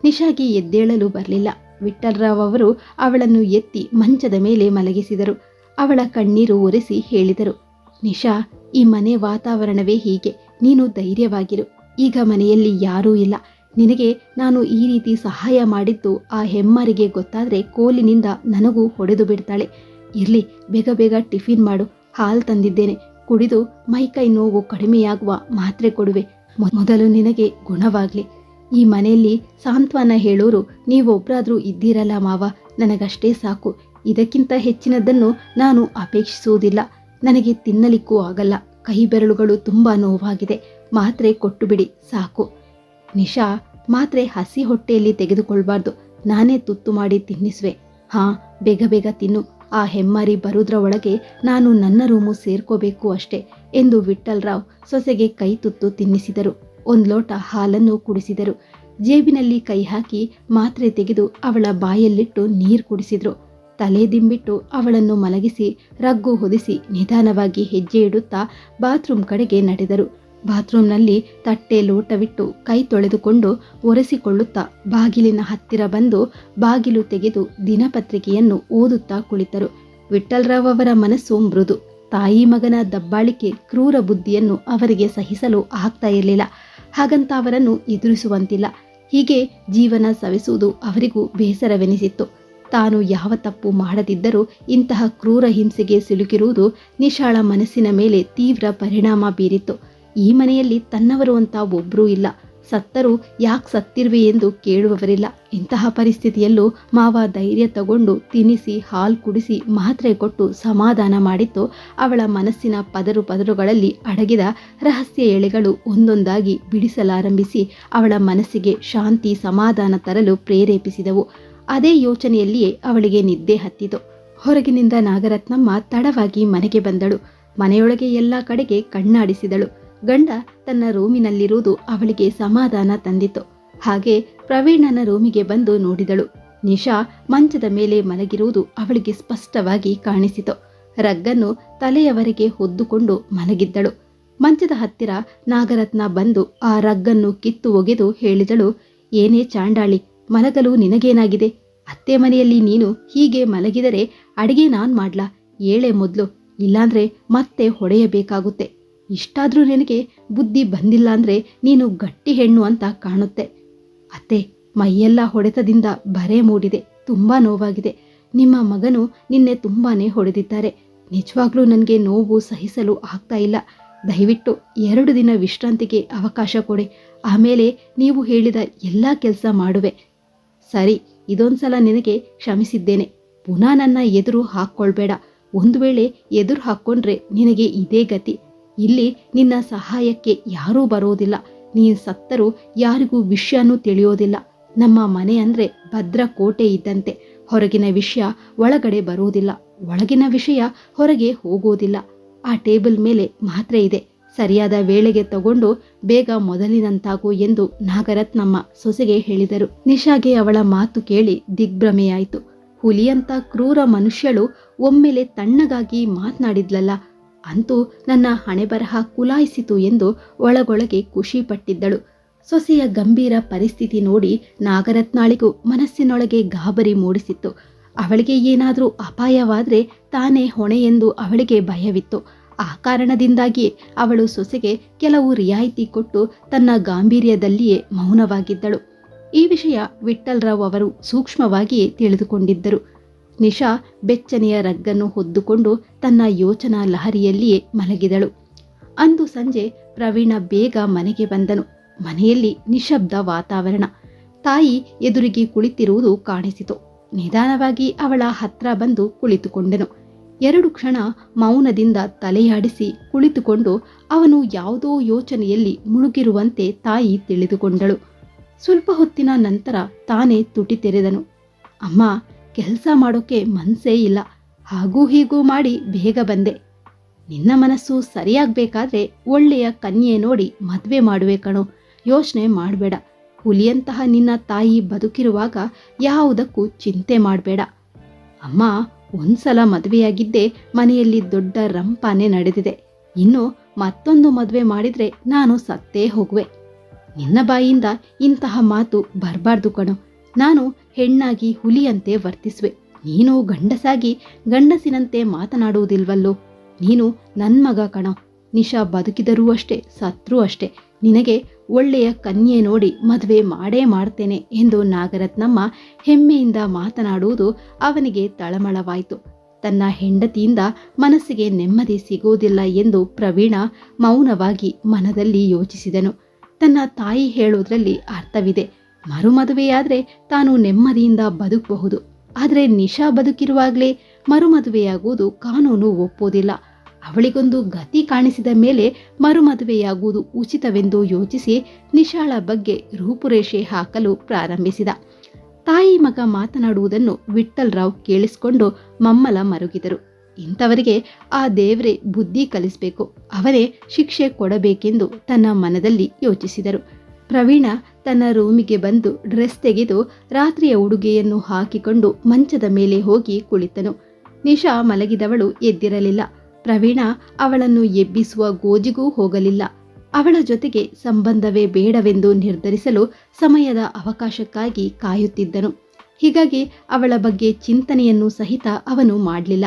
ನಿಶಾಗೆ ಎದ್ದೇಳಲು ಬರಲಿಲ್ಲ. ವಿಠ್ಠಲರಾವ್ ಅವರು ಅವಳನ್ನು ಎತ್ತಿ ಮಂಚದ ಮೇಲೆ ಮಲಗಿಸಿದರು. ಅವಳ ಕಣ್ಣೀರು ಒರೆಸಿ ಹೇಳಿದರು, ನಿಶಾ, ಈ ಮನೆ ವಾತಾವರಣವೇ ಹೀಗೆ. ನೀನು ಧೈರ್ಯವಾಗಿರು. ಈಗ ಮನೆಯಲ್ಲಿ ಯಾರೂ ಇಲ್ಲ. ನಿನಗೆ ನಾನು ಈ ರೀತಿ ಸಹಾಯ ಮಾಡಿದ್ದು ಆ ಹೆಮ್ಮರಿಗೆ ಗೊತ್ತಾದರೆ ಕೋಲಿನಿಂದ ನನಗೂ ಹೊಡೆದು ಬಿಡ್ತಾಳೆ. ಇರ್ಲಿ, ಬೇಗ ಬೇಗ ಟಿಫಿನ್ ಮಾಡು, ಹಾಲು ತಂದಿದ್ದೇನೆ. ಕುಡಿದು ಮೈಕೈ ನೋವು ಕಡಿಮೆಯಾಗುವ ಮಾತ್ರೆ ಕೊಡುವೆ. ಮೊದಲು ನಿನಗೆ ಗುಣವಾಗ್ಲಿ. ಈ ಮನೆಯಲ್ಲಿ ಸಾಂತ್ವನ ಹೇಳೋರು ನೀವೊಬ್ಬರಾದ್ರೂ ಇದ್ದೀರಲ್ಲ ಮಾವ, ನನಗಷ್ಟೇ ಸಾಕು. ಇದಕ್ಕಿಂತ ಹೆಚ್ಚಿನದನ್ನು ನಾನು ಅಪೇಕ್ಷಿಸುವುದಿಲ್ಲ. ನನಗೆ ತಿನ್ನಲಿಕ್ಕೂ ಆಗಲ್ಲ. ಕೈ ಬೆರಳುಗಳು ತುಂಬ ನೋವಾಗಿದೆ. ಮಾತ್ರೆ ಕೊಟ್ಟು ಬಿಡಿ ಸಾಕು. ನಿಶಾ, ಮಾತ್ರೆ ಹಸಿ ಹೊಟ್ಟೆಯಲ್ಲಿ ತೆಗೆದುಕೊಳ್ಬಾರ್ದು. ನಾನೇ ತುತ್ತು ಮಾಡಿ ತಿನ್ನಿಸುವೆ. ಹಾ, ಬೇಗ ಬೇಗ ತಿನ್ನು. ಆ ಹೆಮ್ಮರಿ ಬರುದ್ರ ಒಳಗೆ ನಾನು ನನ್ನ ರೂಮು ಸೇರ್ಕೋಬೇಕು ಅಷ್ಟೇ ಎಂದು ವಿಠಲ್ರಾವ್ ಸೊಸೆಗೆ ಕೈ ತುತ್ತು ತಿನ್ನಿಸಿದರು. ಒಂದು ಲೋಟ ಹಾಲನ್ನು ಕುಡಿಸಿದರು. ಜೇಬಿನಲ್ಲಿ ಕೈ ಹಾಕಿ ಮಾತ್ರೆ ತೆಗೆದು ಅವಳ ಬಾಯಲ್ಲಿಟ್ಟು ನೀರು ಕುಡಿಸಿದರು. ತಲೆ ದಿಂಬಿಟ್ಟು ಅವಳನ್ನು ಮಲಗಿಸಿ, ರಗ್ಗು ಹೊದಿಸಿ ನಿಧಾನವಾಗಿ ಹೆಜ್ಜೆ ಇಡುತ್ತಾ ಬಾತ್ರೂಮ್ ಕಡೆಗೆ ನಡೆದರು. ಬಾತ್ರೂಮ್ನಲ್ಲಿ ತಟ್ಟೆ ಲೋಟವಿಟ್ಟು ಕೈ ತೊಳೆದುಕೊಂಡು ಒರೆಸಿಕೊಳ್ಳುತ್ತಾ ಬಾಗಿಲಿನ ಹತ್ತಿರ ಬಂದು ಬಾಗಿಲು ತೆಗೆದು ದಿನಪತ್ರಿಕೆಯನ್ನು ಓದುತ್ತಾ ಕುಳಿತರು. ವಿಠಲ್ರಾವ್ ಅವರ ಮನಸ್ಸು ಮೃದು. ತಾಯಿ ಮಗನ ದಬ್ಬಾಳಿಕೆ ಕ್ರೂರ ಬುದ್ಧಿಯನ್ನು ಅವರಿಗೆ ಸಹಿಸಲು ಆಗ್ತಾ ಇರಲಿಲ್ಲ. ಹಾಗಂತ ಅವರನ್ನು ಎದುರಿಸುವಂತಿಲ್ಲ. ಹೀಗೆ ಜೀವನ ಸವಿಸುವುದು ಅವರಿಗೂ ಬೇಸರವೆನಿಸಿತ್ತು. ತಾನು ಯಾವ ತಪ್ಪು ಮಾಡದಿದ್ದರೂ ಇಂತಹ ಕ್ರೂರ ಹಿಂಸೆಗೆ ಸಿಲುಕಿರುವುದು ನಿಶಾಳ ಮನಸ್ಸಿನ ಮೇಲೆ ತೀವ್ರ ಪರಿಣಾಮ ಬೀರಿತ್ತು. ಈ ಮನೆಯಲ್ಲಿ ತನ್ನವರು ಅಂತ ಒಬ್ಬರೂ ಇಲ್ಲ. ಸತ್ತರೂ ಯಾಕೆ ಸತ್ತಿರುವೆ ಎಂದು ಕೇಳುವವರಿಲ್ಲ. ಇಂತಹ ಪರಿಸ್ಥಿತಿಯಲ್ಲೂ ಮಾವ ಧೈರ್ಯ ತಗೊಂಡು ತಿನ್ನಿಸಿ ಹಾಲು ಕುಡಿಸಿ, ಮಾತ್ರೆ ಕೊಟ್ಟು ಸಮಾಧಾನ ಮಾಡಿತ್ತು. ಅವಳ ಮನಸ್ಸಿನ ಪದರು ಪದರುಗಳಲ್ಲಿ ಅಡಗಿದ ರಹಸ್ಯ ಎಳೆಗಳು ಒಂದೊಂದಾಗಿ ಬಿಡಿಸಲಾರಂಭಿಸಿ ಅವಳ ಮನಸ್ಸಿಗೆ ಶಾಂತಿ, ಸಮಾಧಾನ ತರಲು ಪ್ರೇರೇಪಿಸಿದವು. ಅದೇ ಯೋಚನೆಯಲ್ಲಿಯೇ ಅವಳಿಗೆ ನಿದ್ದೆ ಹತ್ತಿತು. ಹೊರಗಿನಿಂದ ನಾಗರತ್ನಮ್ಮ ತಡವಾಗಿ ಮನೆಗೆ ಬಂದಳು. ಮನೆಯೊಳಗೆ ಎಲ್ಲ ಕಡೆಗೆ ಕಣ್ಣಾಡಿಸಿದಳು. ಗಂಡ ತನ್ನ ರೂಮಿನಲ್ಲಿರುವುದು ಅವಳಿಗೆ ಸಮಾಧಾನ ತಂದಿತು ಹಾಗೆ ಪ್ರವೀಣನ ರೂಮಿಗೆ ಬಂದು ನೋಡಿದಳು. ನಿಶಾ ಮಂಚದ ಮೇಲೆ ಮಲಗಿರುವುದು ಅವಳಿಗೆ ಸ್ಪಷ್ಟವಾಗಿ ಕಾಣಿಸಿತು. ರಗ್ಗನ್ನು ತಲೆಯವರೆಗೆ ಹೊದ್ದುಕೊಂಡು ಮಲಗಿದ್ದಳು. ಮಂಚದ ಹತ್ತಿರ ನಾಗರತ್ನ ಬಂದು ಆ ರಗ್ಗನ್ನು ಕಿತ್ತು ಒಗೆದು ಹೇಳಿದಳು, ಏನೇ ಚಾಂಡಾಳಿ, ಮಲಗಲು ನಿನಗೇನಾಗಿದೆ? ಅತ್ತೆ ಮನೆಯಲ್ಲಿ ನೀನು ಹೀಗೆ ಮಲಗಿದರೆ ಅಡಿಗೆ ನಾನ್ ಮಾಡ್ಲಾ? ಏಳೆ ಮೊದ್ಲು, ಇಲ್ಲಾಂದ್ರೆ ಮತ್ತೆ ಹೊಡೆಯಬೇಕಾಗುತ್ತೆ. ಇಷ್ಟಾದ್ರೂ ನಿನಗೆ ಬುದ್ಧಿ ಬಂದಿಲ್ಲ ಅಂದರೆ ನೀನು ಗಟ್ಟಿ ಹೆಣ್ಣು ಅಂತ ಕಾಣುತ್ತೆ. ಅತ್ತೆ, ಮೈಯೆಲ್ಲ ಹೊಡೆತದಿಂದ ಬರೆ ಮೂಡಿದೆ. ತುಂಬ ನೋವಾಗಿದೆ. ನಿಮ್ಮ ಮಗನು ನಿನ್ನೆ ತುಂಬಾನೇ ಹೊಡೆದಿದ್ದಾರೆ. ನಿಜವಾಗ್ಲೂ ನನಗೆ ನೋವು ಸಹಿಸಲು ಆಗ್ತಾ ಇಲ್ಲ. ದಯವಿಟ್ಟು ಎರಡು ದಿನ ವಿಶ್ರಾಂತಿಗೆ ಅವಕಾಶ ಕೊಡಿ. ಆಮೇಲೆ ನೀವು ಹೇಳಿದ ಎಲ್ಲ ಕೆಲಸ ಮಾಡುವೆ. ಸರಿ, ಇದೊಂದ್ಸಲ ನಿನಗೆ ಕ್ಷಮಿಸಿದ್ದೇನೆ. ಪುನಃ ನನ್ನ ಎದುರು ಹಾಕ್ಕೊಳ್ಬೇಡ. ಒಂದು ವೇಳೆ ಎದುರು ಹಾಕ್ಕೊಂಡ್ರೆ ನಿನಗೆ ಇದೇ ಗತಿ. ಇಲ್ಲಿ ನಿನ್ನ ಸಹಾಯಕ್ಕೆ ಯಾರೂ ಬರೋದಿಲ್ಲ. ನೀನು ಸತ್ತರೂ ಯಾರಿಗೂ ವಿಷಯನೂ ತಿಳಿಯೋದಿಲ್ಲ. ನಮ್ಮ ಮನೆ ಅಂದ್ರೆ ಭದ್ರ ಕೋಟೆ ಇದ್ದಂತೆ. ಹೊರಗಿನ ವಿಷಯ ಒಳಗಡೆ ಬರೋದಿಲ್ಲ. ಒಳಗಿನ ವಿಷಯ ಹೊರಗೆ ಹೋಗೋದಿಲ್ಲ. ಆ ಟೇಬಲ್ ಮೇಲೆ ಮಾತ್ರ ಇದೆ. ಸರಿಯಾದ ವೇಳೆಗೆ ತಗೊಂಡು ಬೇಗ ಮೊದಲಿನಂತಾಗು ಎಂದು ನಾಗರತ್ನಮ್ಮ ಸೊಸೆಗೆ ಹೇಳಿದರು. ನಿಶಾಗೆ ಅವಳ ಮಾತು ಕೇಳಿ ದಿಗ್ಭ್ರಮೆಯಾಯಿತು. ಹುಲಿಯಂತ ಕ್ರೂರ ಮನುಷ್ಯಳು ಒಮ್ಮೆಲೆ ತಣ್ಣಗಾಗಿ ಮಾತನಾಡಿದ್ಲಲ್ಲ. ಅಂತೂ ನನ್ನ ಹಣೆಬರಹ ಕುಲಾಯಿಸಿತು ಎಂದು ಒಳಗೊಳಗೆ ಖುಷಿಪಟ್ಟಿದ್ದಳು. ಸೊಸೆಯ ಗಂಭೀರ ಪರಿಸ್ಥಿತಿ ನೋಡಿ ನಾಗರತ್ನಾಳಿಗೂ ಮನಸ್ಸಿನೊಳಗೆ ಗಾಬರಿ ಮೂಡಿಸಿತ್ತು. ಅವಳಿಗೆ ಏನಾದರೂ ಅಪಾಯವಾದರೆ ತಾನೇ ಹೊಣೆ ಎಂದು ಅವಳಿಗೆ ಭಯವಿತ್ತು. ಆ ಕಾರಣದಿಂದಾಗಿಯೇ ಅವಳು ಸೊಸೆಗೆ ಕೆಲವು ರಿಯಾಯಿತಿ ಕೊಟ್ಟು ತನ್ನ ಗಾಂಭೀರ್ಯದಲ್ಲಿಯೇ ಮೌನವಾಗಿದ್ದಳು. ಈ ವಿಷಯ ವಿಠ್ಠಲ್ರಾವ್ ಅವರು ಸೂಕ್ಷ್ಮವಾಗಿಯೇ ತಿಳಿದುಕೊಂಡಿದ್ದರು. ನಿಶಾ ಬೆಚ್ಚನೆಯ ರಗ್ಗನ್ನು ಹೊದ್ದುಕೊಂಡು ತನ್ನ ಯೋಚನಾ ಲಹರಿಯಲ್ಲಿಯೇ ಮಲಗಿದಳು. ಅಂದು ಸಂಜೆ ಪ್ರವೀಣ ಬೇಗ ಮನೆಗೆ ಬಂದನು. ಮನೆಯಲ್ಲಿ ನಿಶಬ್ದ ವಾತಾವರಣ. ತಾಯಿ ಎದುರಿಗೆ ಕುಳಿತಿರುವುದು ಕಾಣಿಸಿತು. ನಿಧಾನವಾಗಿ ಅವಳ ಹತ್ರ ಬಂದು ಕುಳಿತುಕೊಂಡನು. ಎರಡು ಕ್ಷಣ ಮೌನದಿಂದ ತಲೆಯಾಡಿಸಿ ಕುಳಿತುಕೊಂಡು ಅವನು ಯಾವುದೋ ಯೋಚನೆಯಲ್ಲಿ ಮುಳುಗಿರುವಂತೆ ತಾಯಿ ತಿಳಿದುಕೊಂಡಳು. ಸ್ವಲ್ಪ ಹೊತ್ತಿನ ನಂತರ ತಾನೇ ತುಟಿ ತೆರೆದನು. ಅಮ್ಮ ಕೆಲಸ ಮಾಡೋಕ್ಕೆ ಮನಸ್ಸೇ ಇಲ್ಲ. ಹಾಗೂ ಹೀಗೂ ಮಾಡಿ ಬೇಗ ಬಂದೆ. ನಿನ್ನ ಮನಸ್ಸು ಸರಿಯಾಗಬೇಕಾದ್ರೆ ಒಳ್ಳೆಯ ಕನ್ಯೆ ನೋಡಿ ಮದುವೆ ಮಾಡುವೆ ಕಣೋ. ಯೋಚನೆ ಮಾಡಬೇಡ. ಹುಲಿಯಂತಹ ನಿನ್ನ ತಾಯಿ ಬದುಕಿರುವಾಗ ಯಾವುದಕ್ಕೂ ಚಿಂತೆ ಮಾಡಬೇಡ. ಅಮ್ಮ, ಒಂದ್ಸಲ ಮದುವೆಯಾಗಿದ್ದೆ ಮನೆಯಲ್ಲಿ ದೊಡ್ಡ ರಂಪಾನೆ ನಡೆದಿದೆ. ಇನ್ನು ಮತ್ತೊಂದು ಮದುವೆ ಮಾಡಿದ್ರೆ ನಾನು ಸತ್ತೇ ಹೋಗುವೆ. ನಿನ್ನ ಬಾಯಿಂದ ಇಂತಹ ಮಾತು ಬರಬಾರ್ದು ಕಣೋ. ನಾನು ಹೆಣ್ಣಾಗಿ ಹುಲಿಯಂತೆ ವರ್ತಿಸುವೆ. ನೀನು ಗಂಡಸಾಗಿ ಗಂಡಸಿನಂತೆ ಮಾತನಾಡುವುದಿಲ್ವಲ್ಲೋ? ನೀನು ನನ್ನ ಮಗ ಕಣ. ನಿಶಾ ಬದುಕಿದರೂ ಅಷ್ಟೇ, ಸತ್ರೂ ಅಷ್ಟೇ. ನಿನಗೆ ಒಳ್ಳೆಯ ಕನ್ಯೆ ನೋಡಿ ಮದುವೆ ಮಾಡೇ ಮಾಡ್ತೇನೆ ಎಂದು ನಾಗರತ್ನಮ್ಮ ಹೆಮ್ಮೆಯಿಂದ ಮಾತನಾಡುವುದು ಅವನಿಗೆ ತಳಮಳವಾಯಿತು. ತನ್ನ ಹೆಂಡತಿಯಿಂದ ಮನಸ್ಸಿಗೆ ನೆಮ್ಮದಿ ಸಿಗುವುದಿಲ್ಲ ಎಂದು ಪ್ರವೀಣ ಮೌನವಾಗಿ ಮನದಲ್ಲಿ ಯೋಚಿಸಿದನು. ತನ್ನ ತಾಯಿ ಹೇಳುವುದರಲ್ಲಿ ಅರ್ಥವಿದೆ. ಮರುಮದುವೆಯಾದ್ರೆ ತಾನು ನೆಮ್ಮದಿಯಿಂದ ಬದುಕಬಹುದು. ಆದರೆ ನಿಶಾ ಬದುಕಿರುವಾಗಲೇ ಮರುಮದುವೆಯಾಗುವುದು ಕಾನೂನು ಒಪ್ಪೋದಿಲ್ಲ ಅವಳಿಗೊಂದು ಗತಿ ಕಾಣಿಸಿದ ಮೇಲೆ ಮರುಮದುವೆಯಾಗುವುದು ಉಚಿತವೆಂದು ಯೋಚಿಸಿ ನಿಶಾಳ ಬಗ್ಗೆ ರೂಪುರೇಷೆ ಹಾಕಲು ಪ್ರಾರಂಭಿಸಿದ. ತಾಯಿ ಮಗ ಮಾತನಾಡುವುದನ್ನು ವಿಠ್ಠಲ್ರಾವ್ ಕೇಳಿಸಿಕೊಂಡು ಮಮ್ಮಲ ಮರುಗಿದರು. ಇಂಥವರಿಗೆ ಆ ದೇವರೇ ಬುದ್ಧಿ ಕಲಿಸಬೇಕು. ಅವರೇ ಶಿಕ್ಷೆ ಕೊಡಬೇಕೆಂದು ತನ್ನ ಮನದಲ್ಲಿ ಯೋಚಿಸಿದರು. ಪ್ರವೀಣ ತನ್ನ ರೂಮಿಗೆ ಬಂದು ಡ್ರೆಸ್ ತೆಗೆದು ರಾತ್ರಿಯ ಉಡುಗೆಯನ್ನು ಹಾಕಿಕೊಂಡು ಮಂಚದ ಮೇಲೆ ಹೋಗಿ ಕುಳಿತನು. ನಿಶಾ ಮಲಗಿದವಳು ಎದ್ದಿರಲಿಲ್ಲ. ಪ್ರವೀಣ ಅವಳನ್ನು ಎಬ್ಬಿಸುವ ಗೋಜಿಗೂ ಹೋಗಲಿಲ್ಲ. ಅವಳ ಜೊತೆಗೆ ಸಂಬಂಧವೇ ಬೇಡವೆಂದು ನಿರ್ಧರಿಸಲು ಸಮಯದ ಅವಕಾಶಕ್ಕಾಗಿ ಕಾಯುತ್ತಿದ್ದನು. ಹೀಗಾಗಿ ಅವಳ ಬಗ್ಗೆ ಚಿಂತನೆಯನ್ನು ಸಹಿತ ಅವನು ಮಾಡಲಿಲ್ಲ.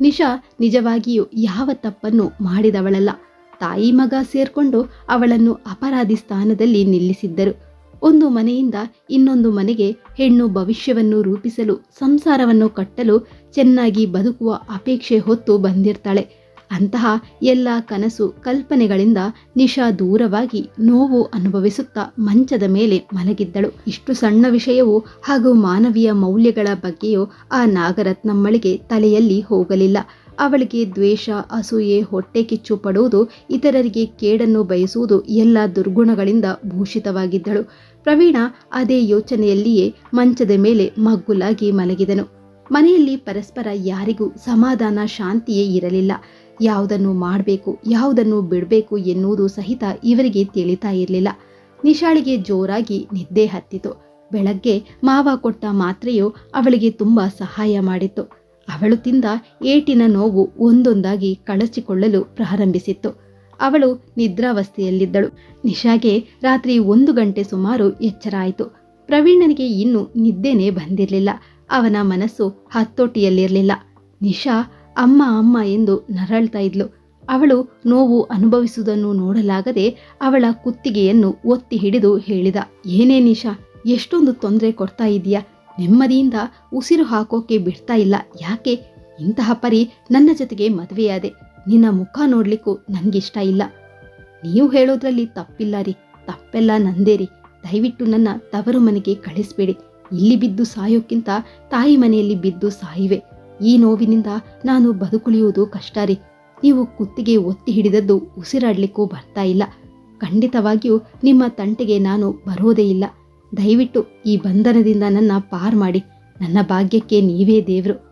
ನಿಶಾ ನಿಜವಾಗಿಯೂ ಯಾವ ತಪ್ಪನ್ನು ಮಾಡಿದವಳಲ್ಲ. ತಾಯಿ ಮಗ ಸೇರ್ಕೊಂಡು ಅವಳನ್ನು ಅಪರಾಧಿ ಸ್ಥಾನದಲ್ಲಿ ನಿಲ್ಲಿಸಿದ್ದರು. ಒಂದು ಮನೆಯಿಂದ ಇನ್ನೊಂದು ಮನೆಗೆ ಹೆಣ್ಣು ಭವಿಷ್ಯವನ್ನು ರೂಪಿಸಲು, ಸಂಸಾರವನ್ನು ಕಟ್ಟಲು ಚೆನ್ನಾಗಿ ಬದುಕುವ ಅಪೇಕ್ಷೆ ಹೊತ್ತು ಬಂದಿರ್ತಾಳೆ. ಅಂತಹ ಎಲ್ಲ ಕನಸು ಕಲ್ಪನೆಗಳಿಂದ ನಿಶಾ ದೂರವಾಗಿ ನೋವು ಅನುಭವಿಸುತ್ತಾ ಮಂಚದ ಮೇಲೆ ಮಲಗಿದ್ದಳು. ಇಷ್ಟು ಸಣ್ಣ ವಿಷಯವೂ ಹಾಗೂ ಮಾನವೀಯ ಮೌಲ್ಯಗಳ ಬಗ್ಗೆಯೂ ಆ ನಾಗರತ್ನಮ್ಮಳಿಗೆ ತಲೆಯಲ್ಲಿ ಹೋಗಲಿಲ್ಲ. ಅವಳಿಗೆ ದ್ವೇಷ, ಅಸೂಯೆ, ಹೊಟ್ಟೆ ಕಿಚ್ಚು ಪಡುವುದು, ಇತರರಿಗೆ ಕೇಡನ್ನು ಬಯಸುವುದು ಎಲ್ಲ ದುರ್ಗುಣಗಳಿಂದ ಭೂಷಿತವಾಗಿದ್ದಳು. ಪ್ರವೀಣ ಅದೇ ಯೋಚನೆಯಲ್ಲಿಯೇ ಮಂಚದ ಮೇಲೆ ಮಗ್ಗುಲಾಗಿ ಮಲಗಿದನು. ಮನೆಯಲ್ಲಿ ಪರಸ್ಪರ ಯಾರಿಗೂ ಸಮಾಧಾನ, ಶಾಂತಿಯೇ ಇರಲಿಲ್ಲ. ಯಾವುದನ್ನು ಮಾಡಬೇಕು, ಯಾವುದನ್ನು ಬಿಡಬೇಕು ಎನ್ನುವುದು ಸಹಿತ ಇವರಿಗೆ ತಿಳಿತಾ ಇರಲಿಲ್ಲ. ನಿಶಾಳಿಗೆ ಜೋರಾಗಿ ನಿದ್ದೆ ಹತ್ತಿತು. ಬೆಳಗ್ಗೆ ಮಾವ ಕೊಟ್ಟ ಮಾತ್ರೆಯು ಅವಳಿಗೆ ತುಂಬ ಸಹಾಯ ಮಾಡಿತ್ತು. ಅವಳು ತಿಂದ ಏಟಿನ ನೋವು ಒಂದೊಂದಾಗಿ ಕಳಚಿಕೊಳ್ಳಲು ಪ್ರಾರಂಭಿಸಿತ್ತು. ಅವಳು ನಿದ್ರಾವಸ್ಥೆಯಲ್ಲಿದ್ದಳು. ನಿಶಾಗೆ ರಾತ್ರಿ ಒಂದು ಗಂಟೆ ಸುಮಾರು ಎಚ್ಚರ ಆಯಿತು. ಪ್ರವೀಣನಿಗೆ ಇನ್ನೂ ನಿದ್ದೆನೇ ಬಂದಿರಲಿಲ್ಲ. ಅವನ ಮನಸ್ಸು ಹತ್ತೋಟಿಯಲ್ಲಿರಲಿಲ್ಲ ನಿಶಾ, ಅಮ್ಮ ಅಮ್ಮ ಎಂದು ನರಳ್ತಾ ಇದ್ಲು. ಅವಳು ನೋವು ಅನುಭವಿಸುವುದನ್ನು ನೋಡಲಾಗದೆ ಅವಳ ಕುತ್ತಿಗೆಯನ್ನು ಒತ್ತಿ ಹಿಡಿದು ಹೇಳಿದ, ಏನೇ ನಿಶಾ, ಎಷ್ಟೊಂದು ತೊಂದರೆ ಕೊಡ್ತಾ ಇದೀಯಾ? ನೆಮ್ಮದಿಯಿಂದ ಉಸಿರು ಹಾಕೋಕೆ ಬಿಡ್ತಾ ಇಲ್ಲ. ಯಾಕೆ? ಇಂತಹ ಪರಿ ನನ್ನ ಜೊತೆಗೆ ಮದುವೆಯಾದೆ. ನಿನ್ನ ಮುಖ ನೋಡ್ಲಿಕ್ಕೂ ನನಗಿಷ್ಟ ಇಲ್ಲ. ನೀವು ಹೇಳೋದ್ರಲ್ಲಿ ತಪ್ಪಿಲ್ಲ ರೀ. ತಪ್ಪೆಲ್ಲ ನಂದೇರಿ ದಯವಿಟ್ಟು ನನ್ನ ತವರು ಮನೆಗೆ ಕಳಿಸ್ಬೇಡಿ. ಇಲ್ಲಿ ಬಿದ್ದು ಸಾಯೋಕ್ಕಿಂತ ತಾಯಿ ಮನೆಯಲ್ಲಿ ಬಿದ್ದು ಸಾಯಿವೆ. ಈ ನೋವಿನಿಂದ ನಾನು ಬದುಕುಳಿಯುವುದು ಕಷ್ಟ ರೀ. ನೀವು ಕುತ್ತಿಗೆ ಒತ್ತಿ ಹಿಡಿದದ್ದು ಉಸಿರಾಡ್ಲಿಕ್ಕೂ ಬರ್ತಾ ಇಲ್ಲ. ಖಂಡಿತವಾಗಿಯೂ ನಿಮ್ಮ ತಂಟೆಗೆ ನಾನು ಬರೋದೇ ಇಲ್ಲ. ದಯವಿಟ್ಟು ಈ ಬಂಧನದಿಂದ ನನ್ನ ಪಾರ್ ಮಾಡಿ. ನನ್ನ ಭಾಗ್ಯಕ್ಕೆ ನೀವೇ ದೇವ್ರು.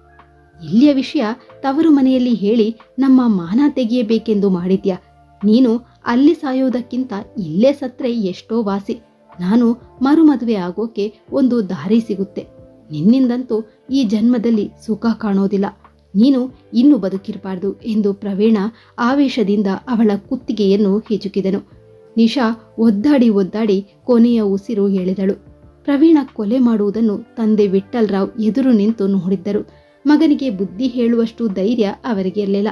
ಇಲ್ಲಿಯ ವಿಷಯ ತವರು ಮನೆಯಲ್ಲಿ ಹೇಳಿ ನಮ್ಮ ಮಾನ ತೆಗೆಯಬೇಕೆಂದು ಮಾಡಿದ್ಯಾ? ನೀನು ಅಲ್ಲಿ ಸಾಯೋದಕ್ಕಿಂತ ಇಲ್ಲೇ ಸತ್ರೆ ಎಷ್ಟೋ ವಾಸಿ. ನಾನು ಮರುಮದುವೆ ಆಗೋಕೆ ಒಂದು ದಾರಿ ಸಿಗುತ್ತೆ. ನಿನ್ನಿಂದಂತೂ ಈ ಜನ್ಮದಲ್ಲಿ ಸುಖ ಕಾಣೋದಿಲ್ಲ. ನೀನು ಇನ್ನೂ ಬದುಕಿರಬಾರ್ದು ಎಂದು ಪ್ರವೀಣ ಆವೇಶದಿಂದ ಅವಳ ಕುತ್ತಿಗೆಯನ್ನು ಹಿಚುಕಿದನು ನಿಶಾ ಒದ್ದಾಡಿ ಒದ್ದಾಡಿ ಕೊನೆಯ ಉಸಿರು ಹೇಳಿದಳು. ಪ್ರವೀಣ ಕೊಲೆ ಮಾಡುವುದನ್ನು ತಂದೆ ವಿಠ್ಠಲ್ರಾವ್ ಎದುರು ನಿಂತು ನೋಡಿದ್ದರು. ಮಗನಿಗೆ ಬುದ್ಧಿ ಹೇಳುವಷ್ಟು ಧೈರ್ಯ ಅವರಿಗಿರಲಿಲ್ಲ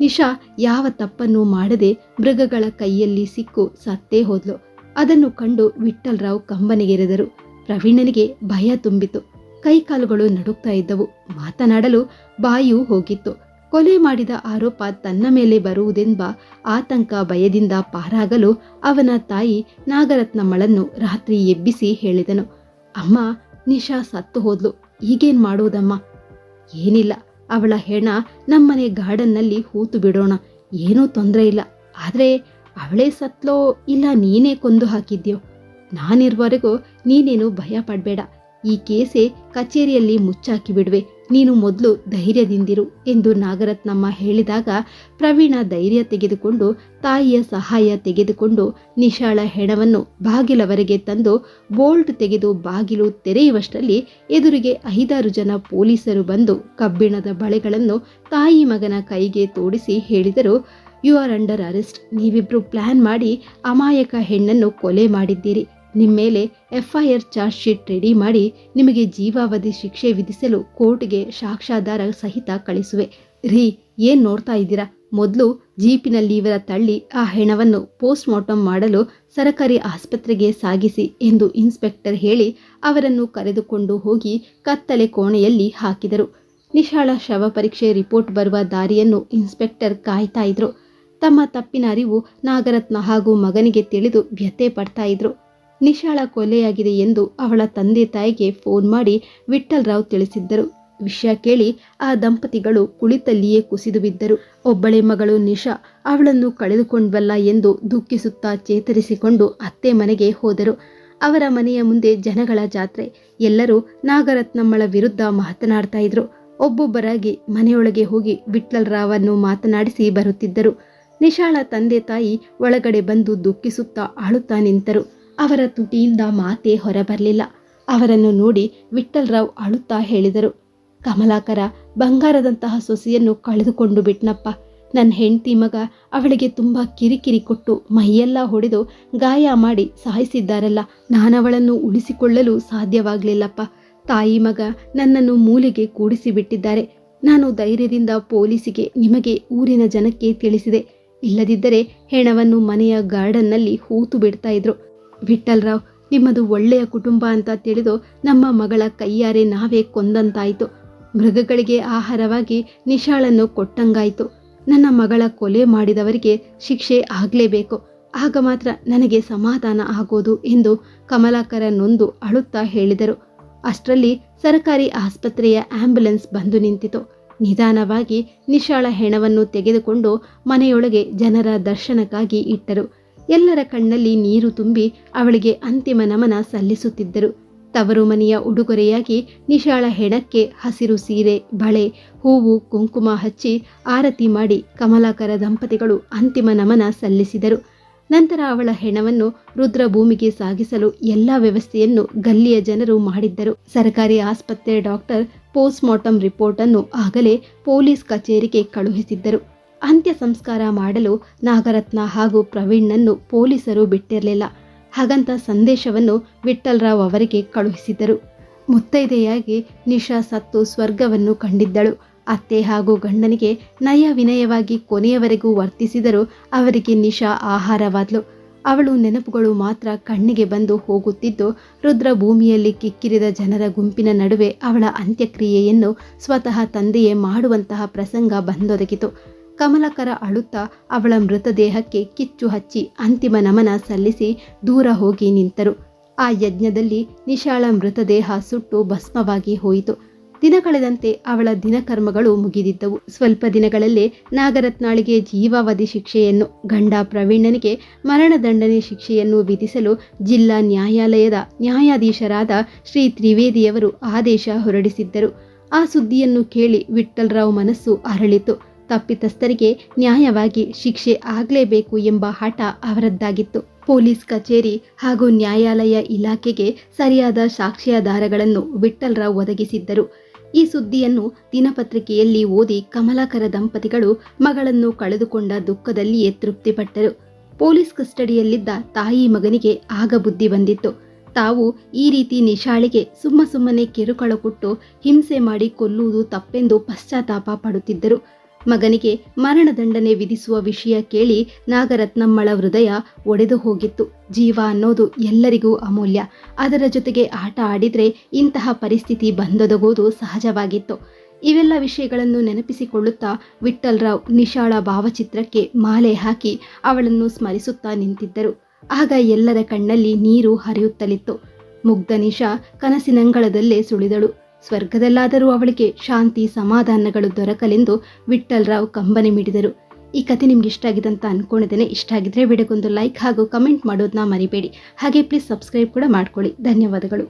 ನಿಶಾ ಯಾವ ತಪ್ಪನ್ನು ಮಾಡದೆ ಮೃಗಗಳ ಕೈಯಲ್ಲಿ ಸಿಕ್ಕು ಸತ್ತೇ ಹೋದ್ಲು. ಅದನ್ನು ಕಂಡು ವಿಠ್ಠಲ್ರಾವ್ ಕಂಬನಿಗೆರೆದರು. ಪ್ರವೀಣನಿಗೆ ಭಯ ತುಂಬಿತು ಕೈಕಾಲುಗಳು ನಡುಕ್ತಾ ಇದ್ದವು. ಮಾತನಾಡಲು ಬಾಯು ಹೋಗಿತ್ತು. ಕೊಲೆ ಮಾಡಿದ ಆರೋಪ ತನ್ನ ಮೇಲೆ ಬರುವುದೆಂಬ ಆತಂಕ ಭಯದಿಂದ ಪಾರಾಗಲು ಅವನ ತಾಯಿ ನಾಗರತ್ನಮ್ಮಳನ್ನು ರಾತ್ರಿ ಎಬ್ಬಿಸಿ ಹೇಳಿದನು. ಅಮ್ಮ, ನಿಶಾ ಸತ್ತು ಹೋದ್ಲು. ಈಗೇನ್ ಮಾಡುವುದಮ್ಮ ಏನಿಲ್ಲ. ಅವಳ ಹೆಣ ನಮ್ಮನೆ ಗಾರ್ಡನ್ನಲ್ಲಿ ಹೂತು ಬಿಡೋಣ. ಏನೂ ತೊಂದರೆ ಇಲ್ಲ. ಆದರೆ ಅವಳೇ ಸತ್ಲೋ ಇಲ್ಲ ನೀನೇ ಕೊಂದು ಹಾಕಿದ್ಯೋ? ನಾನಿರುವವರೆಗೂ ನೀನೇನು ಭಯ ಪಡಬೇಡ. ಈ ಕೇಸೆ ಕಚೇರಿಯಲ್ಲಿ ಮುಚ್ಚಾಕಿ ಬಿಡುವೆ. ನೀನು ಮೊದಲು ಧೈರ್ಯದಿಂದಿರು ಎಂದು ನಾಗರತ್ನಮ್ಮ ಹೇಳಿದಾಗ ಪ್ರವೀಣ ಧೈರ್ಯ ತೆಗೆದುಕೊಂಡು ತಾಯಿಯ ಸಹಾಯ ತೆಗೆದುಕೊಂಡು ನಿಶಾಳ ಹೆಣವನ್ನು ಬಾಗಿಲವರೆಗೆ ತಂದು ಬೋಲ್ಟ್ ತೆಗೆದು ಬಾಗಿಲು ತೆರೆಯುವಷ್ಟರಲ್ಲಿ ಎದುರಿಗೆ ಐದಾರು ಜನ ಪೊಲೀಸರು ಬಂದು ಕಬ್ಬಿಣದ ಬಳೆಗಳನ್ನು ತಾಯಿ ಮಗನ ಕೈಗೆ ತೋಡಿಸಿ ಹೇಳಿದರು ಯು ಆರ್ ಅಂಡರ್ ಅರೆಸ್ಟ್ ನೀವಿಬ್ಬರು ಪ್ಲ್ಯಾನ್ ಮಾಡಿ ಅಮಾಯಕ ಹೆಣ್ಣನ್ನು ಕೊಲೆ ಮಾಡಿದ್ದೀರಿ. ನಿಮ್ಮ ಮೇಲೆ ಎಫ್ಐಆರ್ ಚಾರ್ಜ್ ಶೀಟ್ ರೆಡಿ ಮಾಡಿ ನಿಮಗೆ ಜೀವಾವಧಿ ಶಿಕ್ಷೆ ವಿಧಿಸಲು ಕೋರ್ಟ್ಗೆ ಸಾಕ್ಷ್ಯಾಧಾರ ಸಹಿತ ಕಳಿಸುವೆ. ರೀ, ಏನ್ ನೋಡ್ತಾ ಇದ್ದೀರಾ? ಮೊದಲು ಜೀಪಿನಲ್ಲಿ ಇವರ ತಳ್ಳಿ ಆ ಹೆಣವನ್ನು ಪೋಸ್ಟ್ ಮಾರ್ಟಮ್ ಮಾಡಲು ಸರಕಾರಿ ಆಸ್ಪತ್ರೆಗೆ ಸಾಗಿಸಿ ಎಂದು ಇನ್ಸ್ಪೆಕ್ಟರ್ ಹೇಳಿ ಅವರನ್ನು ಕರೆದುಕೊಂಡು ಹೋಗಿ ಕತ್ತಲೆ ಕೋಣೆಯಲ್ಲಿ ಹಾಕಿದರು. ನಿಶಾಳ ಶವ ಪರೀಕ್ಷೆ ರಿಪೋರ್ಟ್ ಬರುವ ದಾರಿಯನ್ನು ಇನ್ಸ್ಪೆಕ್ಟರ್ ಕಾಯ್ತಾ ಇದ್ರು. ತಮ್ಮ ತಪ್ಪಿನ ಅರಿವು ನಾಗರತ್ನ ಹಾಗೂ ಮಗನಿಗೆ ತಿಳಿದು ವ್ಯಥೆ ಪಡ್ತಾ ಇದ್ರು. ನಿಶಾಳ ಕೊಲೆಯಾಗಿದೆ ಎಂದು ಅವಳ ತಂದೆ ತಾಯಿಗೆ ಫೋನ್ ಮಾಡಿ ವಿಠ್ಠಲ್ರಾವ್ ತಿಳಿಸಿದ್ದರು. ವಿಷಯ ಕೇಳಿ ಆ ದಂಪತಿಗಳು ಕುಳಿತಲ್ಲಿಯೇ ಕುಸಿದು ಬಿದ್ದರು. ಒಬ್ಬಳೆ ಮಗಳು ನಿಶಾ ಅವಳನ್ನು ಕಳೆದುಕೊಂಡ್ವಲ್ಲ ಎಂದು ದುಃಖಿಸುತ್ತಾ ಚೇತರಿಸಿಕೊಂಡು ಅತ್ತೆ ಮನೆಗೆ ಹೋದರು. ಅವರ ಮನೆಯ ಮುಂದೆ ಜನಗಳ ಜಾತ್ರೆ. ಎಲ್ಲರೂ ನಾಗರತ್ನಮ್ಮಳ ವಿರುದ್ಧ ಮಾತನಾಡ್ತಾ ಇದ್ರು. ಒಬ್ಬೊಬ್ಬರಾಗಿ ಮನೆಯೊಳಗೆ ಹೋಗಿ ವಿಠ್ಠಲ್ರಾವನ್ನು ಮಾತನಾಡಿಸಿ ಬರುತ್ತಿದ್ದರು. ನಿಶಾಳ ತಂದೆ ತಾಯಿ ಒಳಗಡೆ ಬಂದು ದುಃಖಿಸುತ್ತಾ ಅಳುತ್ತಾ ನಿಂತರು. ಅವರ ತುಟಿಯಿಂದ ಮಾತೇ ಹೊರಬರಲಿಲ್ಲ. ಅವರನ್ನು ನೋಡಿ ವಿಠ್ಠಲ್ರಾವ್ ಅಳುತ್ತಾ ಹೇಳಿದರು, ಕಮಲಾಕರ, ಬಂಗಾರದಂತಹ ಸೊಸೆಯನ್ನು ಕಳೆದುಕೊಂಡು ಬಿಟ್ನಪ್ಪ. ನನ್ನ ಹೆಂಡತಿ ಮಗ ಅವಳಿಗೆ ತುಂಬ ಕಿರಿಕಿರಿ ಕೊಟ್ಟು ಮೈಯೆಲ್ಲ ಹೊಡೆದು ಗಾಯ ಮಾಡಿ ಸಾಯಿಸಿದ್ದಾರಲ್ಲ ನಾನವಳನ್ನು ಉಳಿಸಿಕೊಳ್ಳಲು ಸಾಧ್ಯವಾಗಲಿಲ್ಲಪ್ಪ. ತಾಯಿ ಮಗ ನನ್ನನ್ನು ಮೂಲೆಗೆ ಕೂಡಿಸಿ ಬಿಟ್ಟಿದ್ದಾರೆ ನಾನು ಧೈರ್ಯದಿಂದ ಪೊಲೀಸಿಗೆ ನಿಮಗೆ ಊರಿನ ಜನಕ್ಕೆ ತಿಳಿಸಿದೆ. ಇಲ್ಲದಿದ್ದರೆ ಹೆಣವನ್ನು ಮನೆಯ ಗಾರ್ಡನ್ನಲ್ಲಿ ಹೂತು ಬಿಡ್ತಾ ಇದ್ರು. ವಿಠಲ್ರಾವ್ ನಿಮ್ಮದು ಒಳ್ಳೆಯ ಕುಟುಂಬ ಅಂತ ತಿಳಿದು ನಮ್ಮ ಮಗಳ ಕೈಯಾರೆ ನಾವೇ ಕೊಂದಂತಾಯಿತು. ಮೃಗಗಳಿಗೆ ಆಹಾರವಾಗಿ ನಿಶಾಳನ್ನು ಕೊಟ್ಟಂಗಾಯಿತು. ನನ್ನ ಮಗಳ ಕೊಲೆ ಮಾಡಿದವರಿಗೆ ಶಿಕ್ಷೆ ಆಗಲೇಬೇಕು. ಆಗ ಮಾತ್ರ ನನಗೆ ಸಮಾಧಾನ ಆಗೋದು ಎಂದು ಕಮಲಾಕರ ನೊಂದು ಅಳುತ್ತಾ ಹೇಳಿದರು. ಅಷ್ಟರಲ್ಲಿ ಸರಕಾರಿ ಆಸ್ಪತ್ರೆಯ ಆಂಬ್ಯುಲೆನ್ಸ್ ಬಂದು ನಿಂತಿತು. ನಿಧಾನವಾಗಿ ನಿಶಾಳ ಹೆಣವನ್ನು ತೆಗೆದುಕೊಂಡು ಮನೆಯೊಳಗೆ ಜನರ ದರ್ಶನಕ್ಕಾಗಿ ಇಟ್ಟರು. ಎಲ್ಲರ ಕಣ್ಣಲ್ಲಿ ನೀರು ತುಂಬಿ ಅವಳಿಗೆ ಅಂತಿಮ ನಮನ ಸಲ್ಲಿಸುತ್ತಿದ್ದರು. ತವರು ಮನೆಯ ಉಡುಗೊರೆಯಾಗಿ ನಿಶಾಳ ಹೆಣಕ್ಕೆ ಹಸಿರು ಸೀರೆ, ಬಳೆ, ಹೂವು, ಕುಂಕುಮ ಹಚ್ಚಿ ಆರತಿ ಮಾಡಿ ಕಮಲಾಕರ ದಂಪತಿಗಳು ಅಂತಿಮ ನಮನ ಸಲ್ಲಿಸಿದರು. ನಂತರ ಅವಳ ಹೆಣವನ್ನು ರುದ್ರಭೂಮಿಗೆ ಸಾಗಿಸಲು ಎಲ್ಲ ವ್ಯವಸ್ಥೆಯನ್ನು ಗಲ್ಲಿಯ ಜನರು ಮಾಡಿದ್ದರು. ಸರ್ಕಾರಿ ಆಸ್ಪತ್ರೆ ಡಾಕ್ಟರ್ ಪೋಸ್ಟ್ ಮಾರ್ಟಮ್ ರಿಪೋರ್ಟ್ ಅನ್ನು ಆಗಲೇ ಪೊಲೀಸ್ ಕಚೇರಿಗೆ ಕಳುಹಿಸಿದ್ದರು. ಅಂತ್ಯ ಸಂಸ್ಕಾರ ಮಾಡಲು ನಾಗರತ್ನ ಹಾಗೂ ಪ್ರವೀಣ್ನನ್ನು ಪೊಲೀಸರು ಬಿಟ್ಟಿರಲಿಲ್ಲ. ಹಾಗಂತ ಸಂದೇಶವನ್ನು ವಿಠ್ಠಲರಾವ್ ಅವರಿಗೆ ಕಳುಹಿಸಿದರು ಮುತ್ತೈದೆಯಾಗಿ ನಿಶಾ ಸತ್ತು ಸ್ವರ್ಗವನ್ನು ಕಂಡಿದ್ದಳು. ಅತ್ತೆ ಹಾಗೂ ಗಂಡನಿಗೆ ನಯ ವಿನಯವಾಗಿ ಕೊನೆಯವರೆಗೂ ವರ್ತಿಸಿದರೂ ಅವರಿಗೆ ನಿಶಾ ಆಹಾರವಾದ್ಲು. ಅವಳು ನೆನಪುಗಳು ಮಾತ್ರ ಕಣ್ಣಿಗೆ ಬಂದು ಹೋಗುತ್ತಿದ್ದು ರುದ್ರ ಭೂಮಿಯಲ್ಲಿ ಕಿಕ್ಕಿರಿದ ಜನರ ಗುಂಪಿನ ನಡುವೆ ಅವಳ ಅಂತ್ಯಕ್ರಿಯೆಯನ್ನು ಸ್ವತಃ ತಂದೆಯೇ ಮಾಡುವಂತಹ ಪ್ರಸಂಗ ಬಂದೊದಗಿತು. ಕಮಲಕರ ಅಳುತ್ತ ಅವಳ ಮೃತದೇಹಕ್ಕೆ ಕಿಚ್ಚು ಹಚ್ಚಿ ಅಂತಿಮ ನಮನ ಸಲ್ಲಿಸಿ ದೂರ ಹೋಗಿ ನಿಂತರು. ಆ ಯಜ್ಞದಲ್ಲಿ ನಿಶಾಳ ಮೃತದೇಹ ಸುಟ್ಟು ಭಸ್ಮವಾಗಿ ಹೋಯಿತು. ದಿನ ಕಳೆದಂತೆ ಅವಳ ದಿನಕರ್ಮಗಳು ಮುಗಿದಿದ್ದವು. ಸ್ವಲ್ಪ ದಿನಗಳಲ್ಲೇ ನಾಗರತ್ನಾಳಿಗೆ ಜೀವಾವಧಿ ಶಿಕ್ಷೆಯನ್ನು, ಗಂಡ ಪ್ರವೀಣನಿಗೆ ಮರಣದಂಡನೆ ಶಿಕ್ಷೆಯನ್ನು ವಿಧಿಸಲು ಜಿಲ್ಲಾ ನ್ಯಾಯಾಲಯದ ನ್ಯಾಯಾಧೀಶರಾದ ಶ್ರೀ ತ್ರಿವೇದಿಯವರು ಆದೇಶ ಹೊರಡಿಸಿದ್ದರು. ಆ ಸುದ್ದಿಯನ್ನು ಕೇಳಿ ವಿಠ್ಠಲರಾವ್ ಮನಸ್ಸು ಅರಳಿತು. ತಪ್ಪಿತಸ್ಥರಿಗೆ ನ್ಯಾಯವಾಗಿ ಶಿಕ್ಷೆ ಆಗಲೇಬೇಕು ಎಂಬ ಹಠ ಅವರದ್ದಾಗಿತ್ತು. ಪೊಲೀಸ್ ಕಚೇರಿ ಹಾಗೂ ನ್ಯಾಯಾಲಯ ಇಲಾಖೆಗೆ ಸರಿಯಾದ ಸಾಕ್ಷ್ಯಾಧಾರಗಳನ್ನು ವಿಠ್ಠಲ್ರಾವ್ ಒದಗಿಸಿದ್ದರು. ಈ ಸುದ್ದಿಯನ್ನು ದಿನಪತ್ರಿಕೆಯಲ್ಲಿ ಓದಿ ಕಮಲಾಕರ ದಂಪತಿಗಳು ಮಗಳನ್ನು ಕಳೆದುಕೊಂಡ ದುಃಖದಲ್ಲಿಯೇ ತೃಪ್ತಿಪಟ್ಟರು. ಪೊಲೀಸ್ ಕಸ್ಟಡಿಯಲ್ಲಿದ್ದ ತಾಯಿ ಮಗನಿಗೆ ಆಗ ಬುದ್ಧಿ ಬಂದಿತ್ತು. ತಾವು ಈ ರೀತಿ ನಿಶಾಳಿಗೆ ಸುಮ್ಮ ಸುಮ್ಮನೆ ಕಿರುಕಳ ಕೊಟ್ಟು ಹಿಂಸೆ ಮಾಡಿ ಕೊಲ್ಲುವುದು ತಪ್ಪೆಂದು ಪಶ್ಚಾತ್ತಾಪ ಪಡುತ್ತಿದ್ದರು. ಮಗನಿಗೆ ಮರಣದಂಡನೆ ವಿಧಿಸುವ ವಿಷಯ ಕೇಳಿ ನಾಗರತ್ನಮ್ಮಳ ಹೃದಯ ಒಡೆದು ಹೋಗಿತ್ತು. ಜೀವ ಅನ್ನೋದು ಎಲ್ಲರಿಗೂ ಅಮೂಲ್ಯ. ಅದರ ಜೊತೆಗೆ ಆಟ ಆಡಿದರೆ ಇಂತಹ ಪರಿಸ್ಥಿತಿ ಬಂದೊದಗೋದು ಸಹಜವಾಗಿತ್ತು. ಇವೆಲ್ಲ ವಿಷಯಗಳನ್ನು ನೆನಪಿಸಿಕೊಳ್ಳುತ್ತಾ ವಿಠ್ಠಲರಾವ್ ನಿಶಾಳ ಭಾವಚಿತ್ರಕ್ಕೆ ಮಾಲೆ ಹಾಕಿ ಅವಳನ್ನು ಸ್ಮರಿಸುತ್ತಾ ನಿಂತಿದ್ದರು. ಆಗ ಎಲ್ಲರ ಕಣ್ಣಲ್ಲಿ ನೀರು ಹರಿಯುತ್ತಲಿತ್ತು. ಮುಗ್ಧ ನಿಶಾ ಕನಸಿನಂಗಳದಲ್ಲೇ ಸುಳಿದಳು. ಸ್ವರ್ಗದಲ್ಲಾದರೂ ಅವಳಿಗೆ ಶಾಂತಿ ಸಮಾಧಾನಗಳು ದೊರಕಲೆಂದು ವಿಠ್ಠಲರಾವ್ ಕಂಬನಿ ಮಿಡಿದರು. ಈ ಕತೆ ನಿಮ್ಗೆ ಇಷ್ಟ ಆಗಿದೆ ಅಂತ ಅನ್ಕೊಂಡಿದ್ದೇನೆ. ಇಷ್ಟ ಆಗಿದ್ರೆ ವಿಡಿಯೋಗೊಂದು ಲೈಕ್ ಹಾಗೂ ಕಮೆಂಟ್ ಮಾಡೋದನ್ನ ಮರಿಬೇಡಿ. ಹಾಗೆ ಪ್ಲೀಸ್ ಸಬ್ಸ್ಕ್ರೈಬ್ ಕೂಡ ಮಾಡ್ಕೊಳ್ಳಿ. ಧನ್ಯವಾದಗಳು.